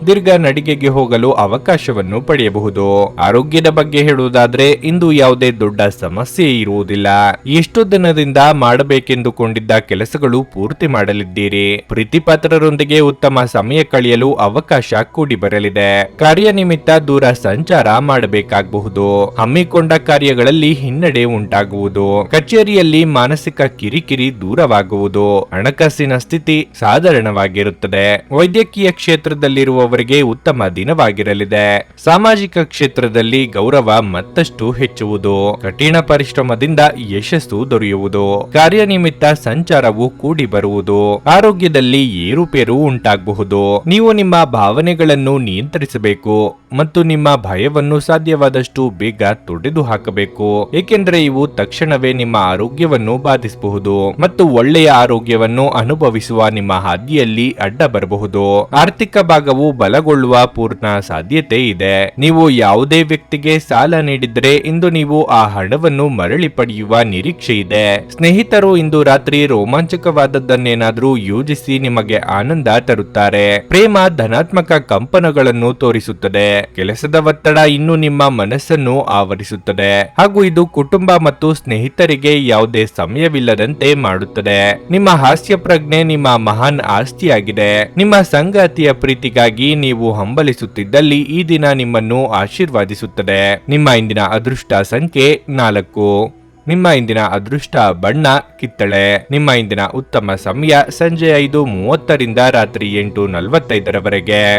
ದೀರ್ಘ ನಡಿಗೆಗೆ ಹೋಗಲು ಅವಕಾಶವನ್ನು ಪಡೆಯಬಹುದು. ಆರೋಗ್ಯದ ಬಗ್ಗೆ ಹೇಳುವುದಾದ್ರೆ ಇಂದು ಯಾವುದೇ ದೊಡ್ಡ ಸಮಸ್ಯೆ ಇರುವುದಿಲ್ಲ. ಎಷ್ಟು ದಿನದಿಂದ ಮಾಡಬೇಕೆಂದುಕೊಂಡಿದ್ದ ಕೆಲಸಗಳು ಪೂರ್ತಿ ಮಾಡಲಿದ್ದೀರಿ. ಪ್ರೀತಿಪಾತ್ರರೊಂದಿಗೆ ಉತ್ತಮ ಸಮಯ ಕಳೆಯಲು ಅವಕಾಶ ಕೂಡಿ ಬರಲಿದೆ. ಕಾರ್ಯನಿಮಿತ್ತ ದೂರ ಸಂಚಾರ ಮಾಡಬೇಕಾಗಬಹುದು. ಹಮ್ಮಿಕೊಂಡ ಕಾರ್ಯಗಳಲ್ಲಿ ಹಿನ್ನಡೆ ಉಂಟಾಗುವುದು. ಕಚೇರಿಯಲ್ಲಿ ಮಾನಸಿಕ ಕಿರಿಕಿರಿ ದೂರವಾಗುವುದು. ಹಣಕಾಸಿನ ಸ್ಥಿತಿ ಸಾಧಾರಣವಾಗಿರುತ್ತದೆ. ವೈದ್ಯಕೀಯ ಕ್ಷೇತ್ರದಲ್ಲಿರುವವರಿಗೆ ಉತ್ತಮ ದಿನವಾಗಿರಲಿದೆ. ಸಾಮಾಜಿಕ ಕ್ಷೇತ್ರದಲ್ಲಿ ಗೌರವ ಮತ್ತಷ್ಟು ಹೆಚ್ಚುವುದು. ಕಠಿಣ ಪರಿಶ್ರಮದಿಂದ ಯಶಸ್ಸು ದೊರೆಯುವುದು. ಕಾರ್ಯನಿಮಿತ್ತ ಸಂಚಾರವು ಕೂಡಿ ಬರುವುದು. ಆರೋಗ್ಯದಲ್ಲಿ ಏರುಪೇರು ಉಂಟಾಗಬಹುದು. ನೀವು ನಿಮ್ಮ ಭಾವನೆಗಳನ್ನು ನಿಯಂತ್ರಿಸಬೇಕು ಮತ್ತು ನಿಮ್ಮ ಭಯವನ್ನು ಸಾಧ್ಯವಾದಷ್ಟು ಬೇಗ ತೊಡೆದು ಹಾಕಬೇಕು ಏಕೆಂದರೆ ಇವು ತಕ್ಷಣವೇ ನಿಮ್ಮ ಆರೋಗ್ಯವನ್ನು ಬಾಧಿಸಬಹುದು ಮತ್ತು ಒಳ್ಳೆಯ ಆರೋಗ್ಯವನ್ನು ಅನುಭವಿಸುವ ನಿಮ್ಮ ಹಾದಿಯಲ್ಲಿ ಅಡ್ಡ ಬರಬಹುದು. ಆರ್ಥಿಕ ಭಾಗವು ಬಲಗೊಳ್ಳುವ ಪೂರ್ಣ ಸಾಧ್ಯತೆ ಇದೆ. ನೀವು ಯಾವುದೇ ವ್ಯಕ್ತಿಗೆ ಸಾಲ ನೀಡಿದ್ರೆ ಇಂದು ನೀವು ಆ ಹಣವನ್ನು ಮರಳಿ ಪಡೆಯುವ ನಿರೀಕ್ಷೆ ಇದೆ. ಸ್ನೇಹಿತರು ಇಂದು ರಾತ್ರಿ ರೋಮಾಂಚಕವಾದದ್ದನ್ನೇನಾದ್ರೂ ಯೋಜಿಸಿ ನಿಮಗೆ ಆನಂದ ತರುತ್ತಾರೆ. ಪ್ರೇಮ ಧನಾತ್ಮಕ ಕಂಪನಗಳನ್ನು ತೋರಿಸುತ್ತದೆ. ಕೆಲಸದ ಒತ್ತಡ ಇನ್ನು ನಿಮ್ಮ ಮನಸ್ಸನ್ನು ಆವರಿಸುತ್ತದೆ. ಹಾಗೂ ಇದು ಕುಟುಂಬ ಮತ್ತು ಸ್ನೇಹಿತರಿಗೆ ಯಾವುದೇ ಸಮಯವಿಲ್ಲದಂತೆ ಮಾಡುತ್ತದೆ. ನಿಮ್ಮ ಹಾಸ್ಯ ಪ್ರಜ್ಞೆ ನಿಮ್ಮ ಮಹಾನ್ ಆಸ್ತಿಯಾಗಿದೆ. ನಿಮ್ಮ ಸಂಗಾತಿಯ ಪ್ರೀತಿಗಾಗಿ ನೀವು ಹಂಬಲಿಸುತ್ತಿದ್ದಲ್ಲಿ ಈ ದಿನ ನಿಮ್ಮನ್ನು ಆಶೀರ್ವಾದಿಸುತ್ತದೆ. ನಿಮ್ಮ ಇಂದಿನ ಅದೃಷ್ಟ ಸಂಖ್ಯೆ ನಾಲ್ಕು. ನಿಮ್ಮ ಇಂದಿನ ಅದೃಷ್ಟ ಬಣ್ಣ ಕಿತ್ತಳೆ. ನಿಮ್ಮ ಇಂದಿನ ಉತ್ತಮ ಸಮಯ ಸಂಜೆ ಐದು ಮೂವತ್ತರಿಂದ ರಾತ್ರಿ ಎಂಟು ನಲವತ್ತೈದರವರೆಗೆ.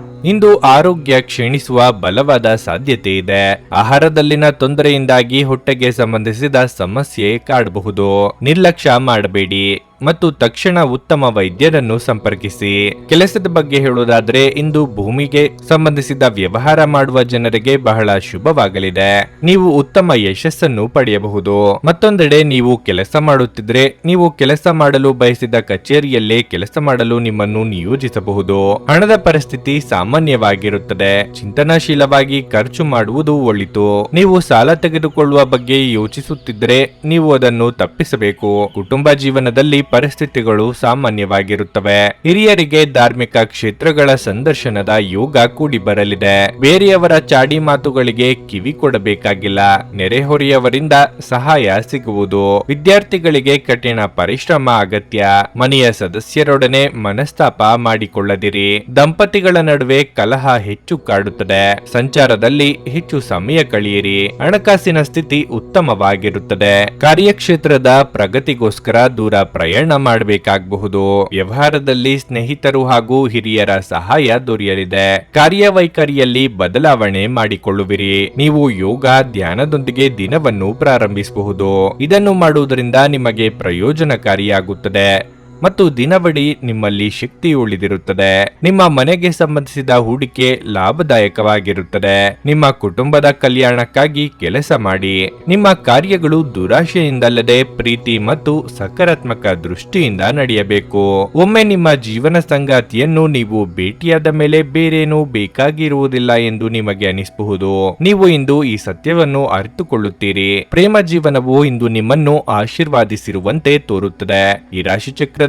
ಇಂದು ಆರೋಗ್ಯ ಕ್ಷೀಣಿಸುವ ಬಲವಾದ ಸಾಧ್ಯತೆ ಇದೆ. ಆಹಾರದಲ್ಲಿನ ತೊಂದರೆಯಿಂದಾಗಿ ಹೊಟ್ಟೆಗೆ ಸಂಬಂಧಿಸಿದ ಸಮಸ್ಯೆ ಕಾಡಬಹುದು. ನಿರ್ಲಕ್ಷ್ಯ ಮಾಡಬೇಡಿ. ಮತ್ತು ತಕ್ಷಣ ಉತ್ತಮ ವೈದ್ಯರನ್ನು ಸಂಪರ್ಕಿಸಿ. ಕೆಲಸದ ಬಗ್ಗೆ ಹೇಳುವುದಾದ್ರೆ, ಇಂದು ಭೂಮಿಗೆ ಸಂಬಂಧಿಸಿದ ವ್ಯವಹಾರ ಮಾಡುವ ಜನರಿಗೆ ಬಹಳ ಶುಭವಾಗಲಿದೆ. ನೀವು ಉತ್ತಮ ಯಶಸ್ಸನ್ನು ಪಡೆಯಬಹುದು. ಮತ್ತೊಂದೆಡೆ, ನೀವು ಕೆಲಸ ಮಾಡುತ್ತಿದ್ರೆ, ನೀವು ಕೆಲಸ ಮಾಡಲು ಬಯಸಿದ ಕಚೇರಿಯಲ್ಲೇ ಕೆಲಸ ಮಾಡಲು ನಿಮ್ಮನ್ನು ನಿಯೋಜಿಸಬಹುದು. ಹಣದ ಪರಿಸ್ಥಿತಿ ಸಾಮಾನ್ಯವಾಗಿರುತ್ತದೆ. ಚಿಂತನಾಶೀಲವಾಗಿ ಖರ್ಚು ಮಾಡುವುದು ಒಳಿತು. ನೀವು ಸಾಲ ತೆಗೆದುಕೊಳ್ಳುವ ಬಗ್ಗೆ ಯೋಚಿಸುತ್ತಿದ್ರೆ, ನೀವು ಅದನ್ನು ತಪ್ಪಿಸಬೇಕು. ಕುಟುಂಬ ಜೀವನದಲ್ಲಿ ಪರಿಸ್ಥಿತಿಗಳು ಸಾಮಾನ್ಯವಾಗಿರುತ್ತವೆ. ಹಿರಿಯರಿಗೆ ಧಾರ್ಮಿಕ ಕ್ಷೇತ್ರಗಳ ಸಂದರ್ಶನದ ಯೋಗ ಕೂಡಿ ಬರಲಿದೆ. ಬೇರೆಯವರ ಚಾಡಿ ಮಾತುಗಳಿಗೆ ಕಿವಿ ಕೊಡಬೇಕಾಗಿಲ್ಲ. ನೆರೆಹೊರೆಯವರಿಂದ ಸಹಾಯ ಸಿಗುವುದು. ವಿದ್ಯಾರ್ಥಿಗಳಿಗೆ ಕಠಿಣ ಪರಿಶ್ರಮ ಅಗತ್ಯ. ಮನೆಯ ಸದಸ್ಯರೊಡನೆ ಮನಸ್ತಾಪ ಮಾಡಿಕೊಳ್ಳದಿರಿ. ದಂಪತಿಗಳ ನಡುವೆ ಕಲಹ ಹೆಚ್ಚು ಕಾಡುತ್ತದೆ. ಸಂಚಾರದಲ್ಲಿ ಹೆಚ್ಚು ಸಮಯ ಕಳೆಯಿರಿ. ಹಣಕಾಸಿನ ಸ್ಥಿತಿ ಉತ್ತಮವಾಗಿರುತ್ತದೆ. ಕಾರ್ಯಕ್ಷೇತ್ರದ ಪ್ರಗತಿಗೋಸ್ಕರ ದೂರ ಪ್ರಯಾಣ ಮಾಡಬೇಕಾಗಬಹುದು. ವ್ಯವಹಾರದಲ್ಲಿ ಸ್ನೇಹಿತರು ಹಾಗೂ ಹಿರಿಯರ ಸಹಾಯ ದೊರೆಯಲಿದೆ. ಕಾರ್ಯವೈಖರಿಯಲ್ಲಿ ಬದಲಾವಣೆ ಮಾಡಿಕೊಳ್ಳುವಿರಿ. ನೀವು ಯೋಗ, ಧ್ಯಾನದೊಂದಿಗೆ ದಿನವನ್ನು ಪ್ರಾರಂಭಿಸಬಹುದು. ಇದನ್ನು ಮಾಡುವುದರಿಂದ ನಿಮಗೆ ಪ್ರಯೋಜನಕಾರಿಯಾಗುತ್ತದೆ. ಮತ್ತು ದಿನವಡಿ ನಿಮ್ಮಲ್ಲಿ ಶಕ್ತಿ ಉಳಿದಿರುತ್ತದೆ ನಿಮ್ಮ ಮನೆಗೆ ಸಂಬಂಧಿಸಿದ ಹೂಡಿಕೆ ಲಾಭದಾಯಕವಾಗಿರುತ್ತದೆ. ನಿಮ್ಮ ಕುಟುಂಬದ ಕಲ್ಯಾಣಕ್ಕಾಗಿ ಕೆಲಸ ಮಾಡಿ. ನಿಮ್ಮ ಕಾರ್ಯಗಳು ದುರಾಶೆಯಿಂದಲ್ಲದೆ ಪ್ರೀತಿ ಮತ್ತು ಸಕಾರಾತ್ಮಕ ದೃಷ್ಟಿಯಿಂದ ನಡೆಯಬೇಕು. ಒಮ್ಮೆ ನಿಮ್ಮ ಜೀವನ ಸಂಗಾತಿಯನ್ನು ನೀವು ಭೇಟಿಯಾದ ಮೇಲೆ ಬೇರೇನೂ ಬೇಕಾಗಿರುವುದಿಲ್ಲ ಎಂದು ನಿಮಗೆ ಅನಿಸಬಹುದು. ನೀವು ಇಂದು ಈ ಸತ್ಯವನ್ನು ಅರಿತುಕೊಳ್ಳುತ್ತೀರಿ. ಪ್ರೇಮ ಜೀವನವು ಇಂದು ನಿಮ್ಮನ್ನು ಆಶೀರ್ವಾದಿಸಿರುವಂತೆ ತೋರುತ್ತದೆ. ಈ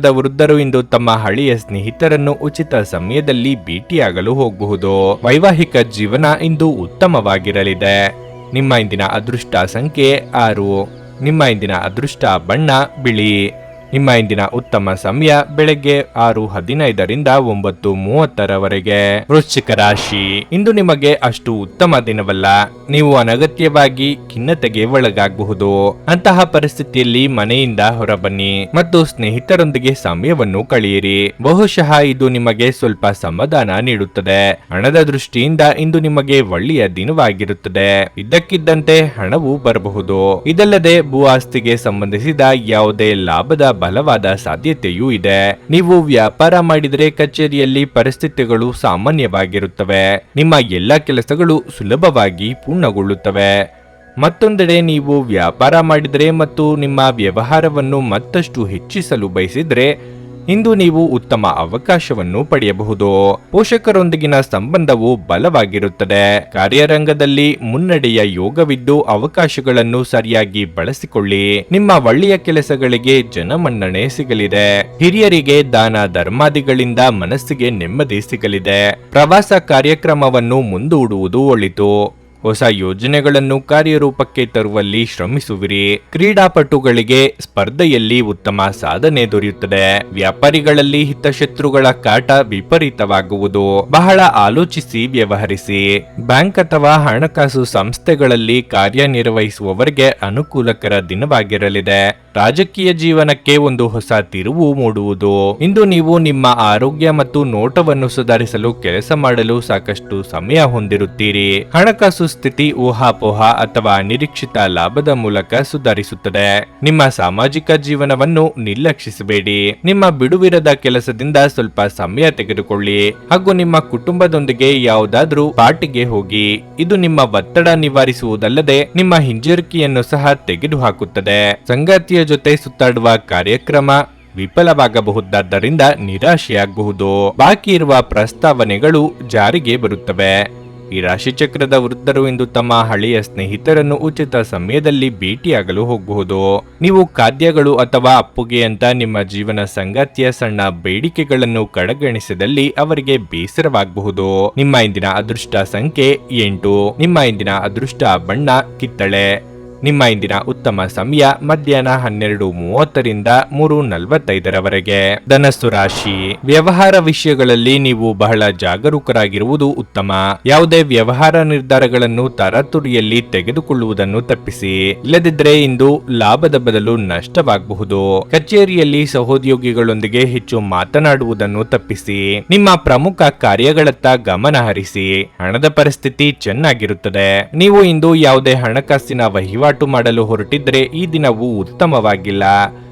ರಾಶಿಚಕ್ರದ ವೃದ್ಧರು ಇಂದು ತಮ್ಮ ಹಳೆಯ ಸ್ನೇಹಿತರನ್ನು ಉಚಿತ ಸಮಯದಲ್ಲಿ ಭೇಟಿಯಾಗಲು ಹೋಗಬಹುದು. ವೈವಾಹಿಕ ಜೀವನ ಇಂದು ಉತ್ತಮವಾಗಿರಲಿದೆ. ನಿಮ್ಮ ಇಂದಿನ ಅದೃಷ್ಟ ಸಂಖ್ಯೆ ಆರು. ನಿಮ್ಮ ಇಂದಿನ ಅದೃಷ್ಟ ಬಣ್ಣ ಬಿಳಿ. ನಿಮ್ಮ ಇಂದಿನ ಉತ್ತಮ ಸಮಯ ಬೆಳಗ್ಗೆ ಆರು ಹದಿನೈದರಿಂದ ಒಂಬತ್ತು ಮೂವತ್ತರವರೆಗೆ. ವೃಶ್ಚಿಕ ರಾಶಿ. ಇಂದು ನಿಮಗೆ ಅಷ್ಟು ಉತ್ತಮ ದಿನವಲ್ಲ. ನೀವು ಅನಗತ್ಯವಾಗಿ ಖಿನ್ನತೆಗೆ ಒಳಗಾಗಬಹುದು. ಅಂತಹ ಪರಿಸ್ಥಿತಿಯಲ್ಲಿ ಮನೆಯಿಂದ ಹೊರಬನ್ನಿ ಮತ್ತು ಸ್ನೇಹಿತರೊಂದಿಗೆ ಸಮಯವನ್ನು ಕಳೆಯಿರಿ. ಬಹುಶಃ ಇದು ನಿಮಗೆ ಸ್ವಲ್ಪ ಸಮಾಧಾನ ನೀಡುತ್ತದೆ. ಹಣದ ದೃಷ್ಟಿಯಿಂದ ಇಂದು ನಿಮಗೆ ಒಳ್ಳೆಯ ದಿನವಾಗಿರುತ್ತದೆ. ಇದ್ದಕ್ಕಿದ್ದಂತೆ ಹಣವು ಬರಬಹುದು. ಇದಲ್ಲದೆ ಭೂ ಆಸ್ತಿಗೆ ಸಂಬಂಧಿಸಿದ ಯಾವುದೇ ಲಾಭದ ಬಲವಾದ ಸಾಧ್ಯತೆಯೂ ಇದೆ. ನೀವು ವ್ಯಾಪಾರ ಮಾಡಿದರೆ ಕಚೇರಿಯಲ್ಲಿ ಪರಿಸ್ಥಿತಿಗಳು ಸಾಮಾನ್ಯವಾಗಿರುತ್ತವೆ. ನಿಮ್ಮ ಎಲ್ಲ ಕೆಲಸಗಳು ಸುಲಭವಾಗಿ ಪೂರ್ಣಗೊಳ್ಳುತ್ತವೆ. ಮತ್ತೊಂದೆಡೆ ನೀವು ವ್ಯಾಪಾರ ಮಾಡಿದರೆ ಮತ್ತು ನಿಮ್ಮ ವ್ಯವಹಾರವನ್ನು ಮತ್ತಷ್ಟು ಹೆಚ್ಚಿಸಲು ಬಯಸಿದರೆ ಇಂದು ನೀವು ಉತ್ತಮ ಅವಕಾಶವನ್ನು ಪಡೆಯಬಹುದು. ಪೋಷಕರೊಂದಿಗಿನ ಸಂಬಂಧವು ಬಲವಾಗಿರುತ್ತದೆ. ಕಾರ್ಯರಂಗದಲ್ಲಿ ಮುನ್ನಡೆಯ ಯೋಗವಿದ್ದು ಅವಕಾಶಗಳನ್ನು ಸರಿಯಾಗಿ ಬಳಸಿಕೊಳ್ಳಿ. ನಿಮ್ಮ ಒಳ್ಳೆಯ ಕೆಲಸಗಳಿಗೆ ಜನಮನ್ನಣೆ ಸಿಗಲಿದೆ. ಹಿರಿಯರಿಗೆ ದಾನ ಧರ್ಮಾದಿಗಳಿಂದ ಮನಸ್ಸಿಗೆ ನೆಮ್ಮದಿ ಸಿಗಲಿದೆ. ಪ್ರವಾಸ ಕಾರ್ಯಕ್ರಮವನ್ನು ಮುಂದೂಡುವುದು ಒಳಿತು. ಹೊಸ ಯೋಜನೆಗಳನ್ನು ಕಾರ್ಯರೂಪಕ್ಕೆ ತರುವಲ್ಲಿ ಶ್ರಮಿಸುವಿರಿ. ಕ್ರೀಡಾಪಟುಗಳಿಗೆ ಸ್ಪರ್ಧೆಯಲ್ಲಿ ಉತ್ತಮ ಸಾಧನೆ ದೊರೆಯುತ್ತದೆ. ವ್ಯಾಪಾರಿಗಳಲ್ಲಿ ಹಿತಶತ್ರುಗಳ ಕಾಟ ವಿಪರೀತವಾಗುವುದು. ಬಹಳ ಆಲೋಚಿಸಿ ವ್ಯವಹರಿಸಿ. ಬ್ಯಾಂಕ್ ಅಥವಾ ಹಣಕಾಸು ಸಂಸ್ಥೆಗಳಲ್ಲಿ ಕಾರ್ಯನಿರ್ವಹಿಸುವವರಿಗೆ ಅನುಕೂಲಕರ ದಿನವಾಗಿರಲಿದೆ. ರಾಜಕೀಯ ಜೀವನಕ್ಕೆ ಒಂದು ಹೊಸ ತಿರುವು ಮೂಡುವುದು. ಇಂದು ನೀವು ನಿಮ್ಮ ಆರೋಗ್ಯ ಮತ್ತು ನೋಟವನ್ನು ಸುಧಾರಿಸಲು ಕೆಲಸ ಮಾಡಲು ಸಾಕಷ್ಟು ಸಮಯ ಹೊಂದಿರುತ್ತೀರಿ. ಹಣಕಾಸು ಸ್ಥಿತಿ ಊಹಾಪೋಹ ಅಥವಾ ಅನಿರೀಕ್ಷಿತ ಲಾಭದ ಮೂಲಕ ಸುಧಾರಿಸುತ್ತದೆ. ನಿಮ್ಮ ಸಾಮಾಜಿಕ ಜೀವನವನ್ನು ನಿರ್ಲಕ್ಷಿಸಬೇಡಿ. ನಿಮ್ಮ ಬಿಡುವಿರದ ಕೆಲಸದಿಂದ ಸ್ವಲ್ಪ ಸಮಯ ತೆಗೆದುಕೊಳ್ಳಿ. ಹಾಗೂ ನಿಮ್ಮ ಕುಟುಂಬದೊಂದಿಗೆ ಯಾವುದಾದ್ರೂ ಪಾರ್ಟಿಗೆ ಹೋಗಿ. ಇದು ನಿಮ್ಮ ಒತ್ತಡ ನಿವಾರಿಸುವುದಲ್ಲದೆ ನಿಮ್ಮ ಹಿಂಜರಿಕೆಯನ್ನು ಸಹ ತೆಗೆದುಹಾಕುತ್ತದೆ. ಸಂಗಾತಿಯ ಜೊತೆ ಸುತ್ತಾಡುವ ಕಾರ್ಯಕ್ರಮ ವಿಫಲವಾಗಬಹುದಾದ್ದರಿಂದ ನಿರಾಶೆಯಾಗಬಹುದು ಬಾಕಿ ಇರುವ ಪ್ರಸ್ತಾವನೆಗಳು ಜಾರಿಗೆ ಬರುತ್ತವೆ. ಈ ರಾಶಿಚಕ್ರದ ವೃದ್ಧರು ಇಂದು ತಮ್ಮ ಹಳೆಯ ಸ್ನೇಹಿತರನ್ನು ಉಚಿತ ಸಮಯದಲ್ಲಿ ಭೇಟಿಯಾಗಲು ಹೋಗಬಹುದು ನೀವು ಖಾದ್ಯಗಳು ಅಥವಾ ಅಪ್ಪುಗೆ ಅಂತ ನಿಮ್ಮ ಜೀವನ ಸಂಗಾತಿಯ ಸಣ್ಣ ಬೇಡಿಕೆಗಳನ್ನು ಕಡೆಗಣಿಸಿದಲ್ಲಿ ಅವರಿಗೆ ಬೇಸರವಾಗಬಹುದು. ನಿಮ್ಮ ಇಂದಿನ ಅದೃಷ್ಟ ಸಂಖ್ಯೆ ಎಂಟು. ನಿಮ್ಮ ಇಂದಿನ ಅದೃಷ್ಟ ಬಣ್ಣ ಕಿತ್ತಳೆ. ನಿಮ್ಮ ಇಂದಿನ ಉತ್ತಮ ಸಮಯ ಮಧ್ಯಾಹ್ನ ಹನ್ನೆರಡು ಮೂವತ್ತರಿಂದ ಮೂರು ನಲವತ್ತೈದರವರೆಗೆ. ಧನಸ್ಸು ರಾಶಿ. ವ್ಯವಹಾರ ವಿಷಯಗಳಲ್ಲಿ ನೀವು ಬಹಳ ಜಾಗರೂಕರಾಗಿರುವುದು ಉತ್ತಮ. ಯಾವುದೇ ವ್ಯವಹಾರ ನಿರ್ಧಾರಗಳನ್ನು ತರತುರಿಯಲ್ಲಿ ತೆಗೆದುಕೊಳ್ಳುವುದನ್ನು ತಪ್ಪಿಸಿ. ಇಲ್ಲದಿದ್ದರೆ ಇಂದು ಲಾಭದ ಬದಲು ನಷ್ಟವಾಗಬಹುದು. ಕಚೇರಿಯಲ್ಲಿ ಸಹೋದ್ಯೋಗಿಗಳೊಂದಿಗೆ ಹೆಚ್ಚು ಮಾತನಾಡುವುದನ್ನು ತಪ್ಪಿಸಿ. ನಿಮ್ಮ ಪ್ರಮುಖ ಕಾರ್ಯಗಳತ್ತ ಗಮನ ಹರಿಸಿ. ಹಣದ ಪರಿಸ್ಥಿತಿ ಚೆನ್ನಾಗಿರುತ್ತದೆ. ನೀವು ಇಂದು ಯಾವುದೇ ಹಣಕಾಸಿನ ವಹಿವಾಟು ಮಾಡಲು ಹೊರಟಿದ್ರೆ ಈ ದಿನವು ಉತ್ತಮವಾಗಿಲ್ಲ.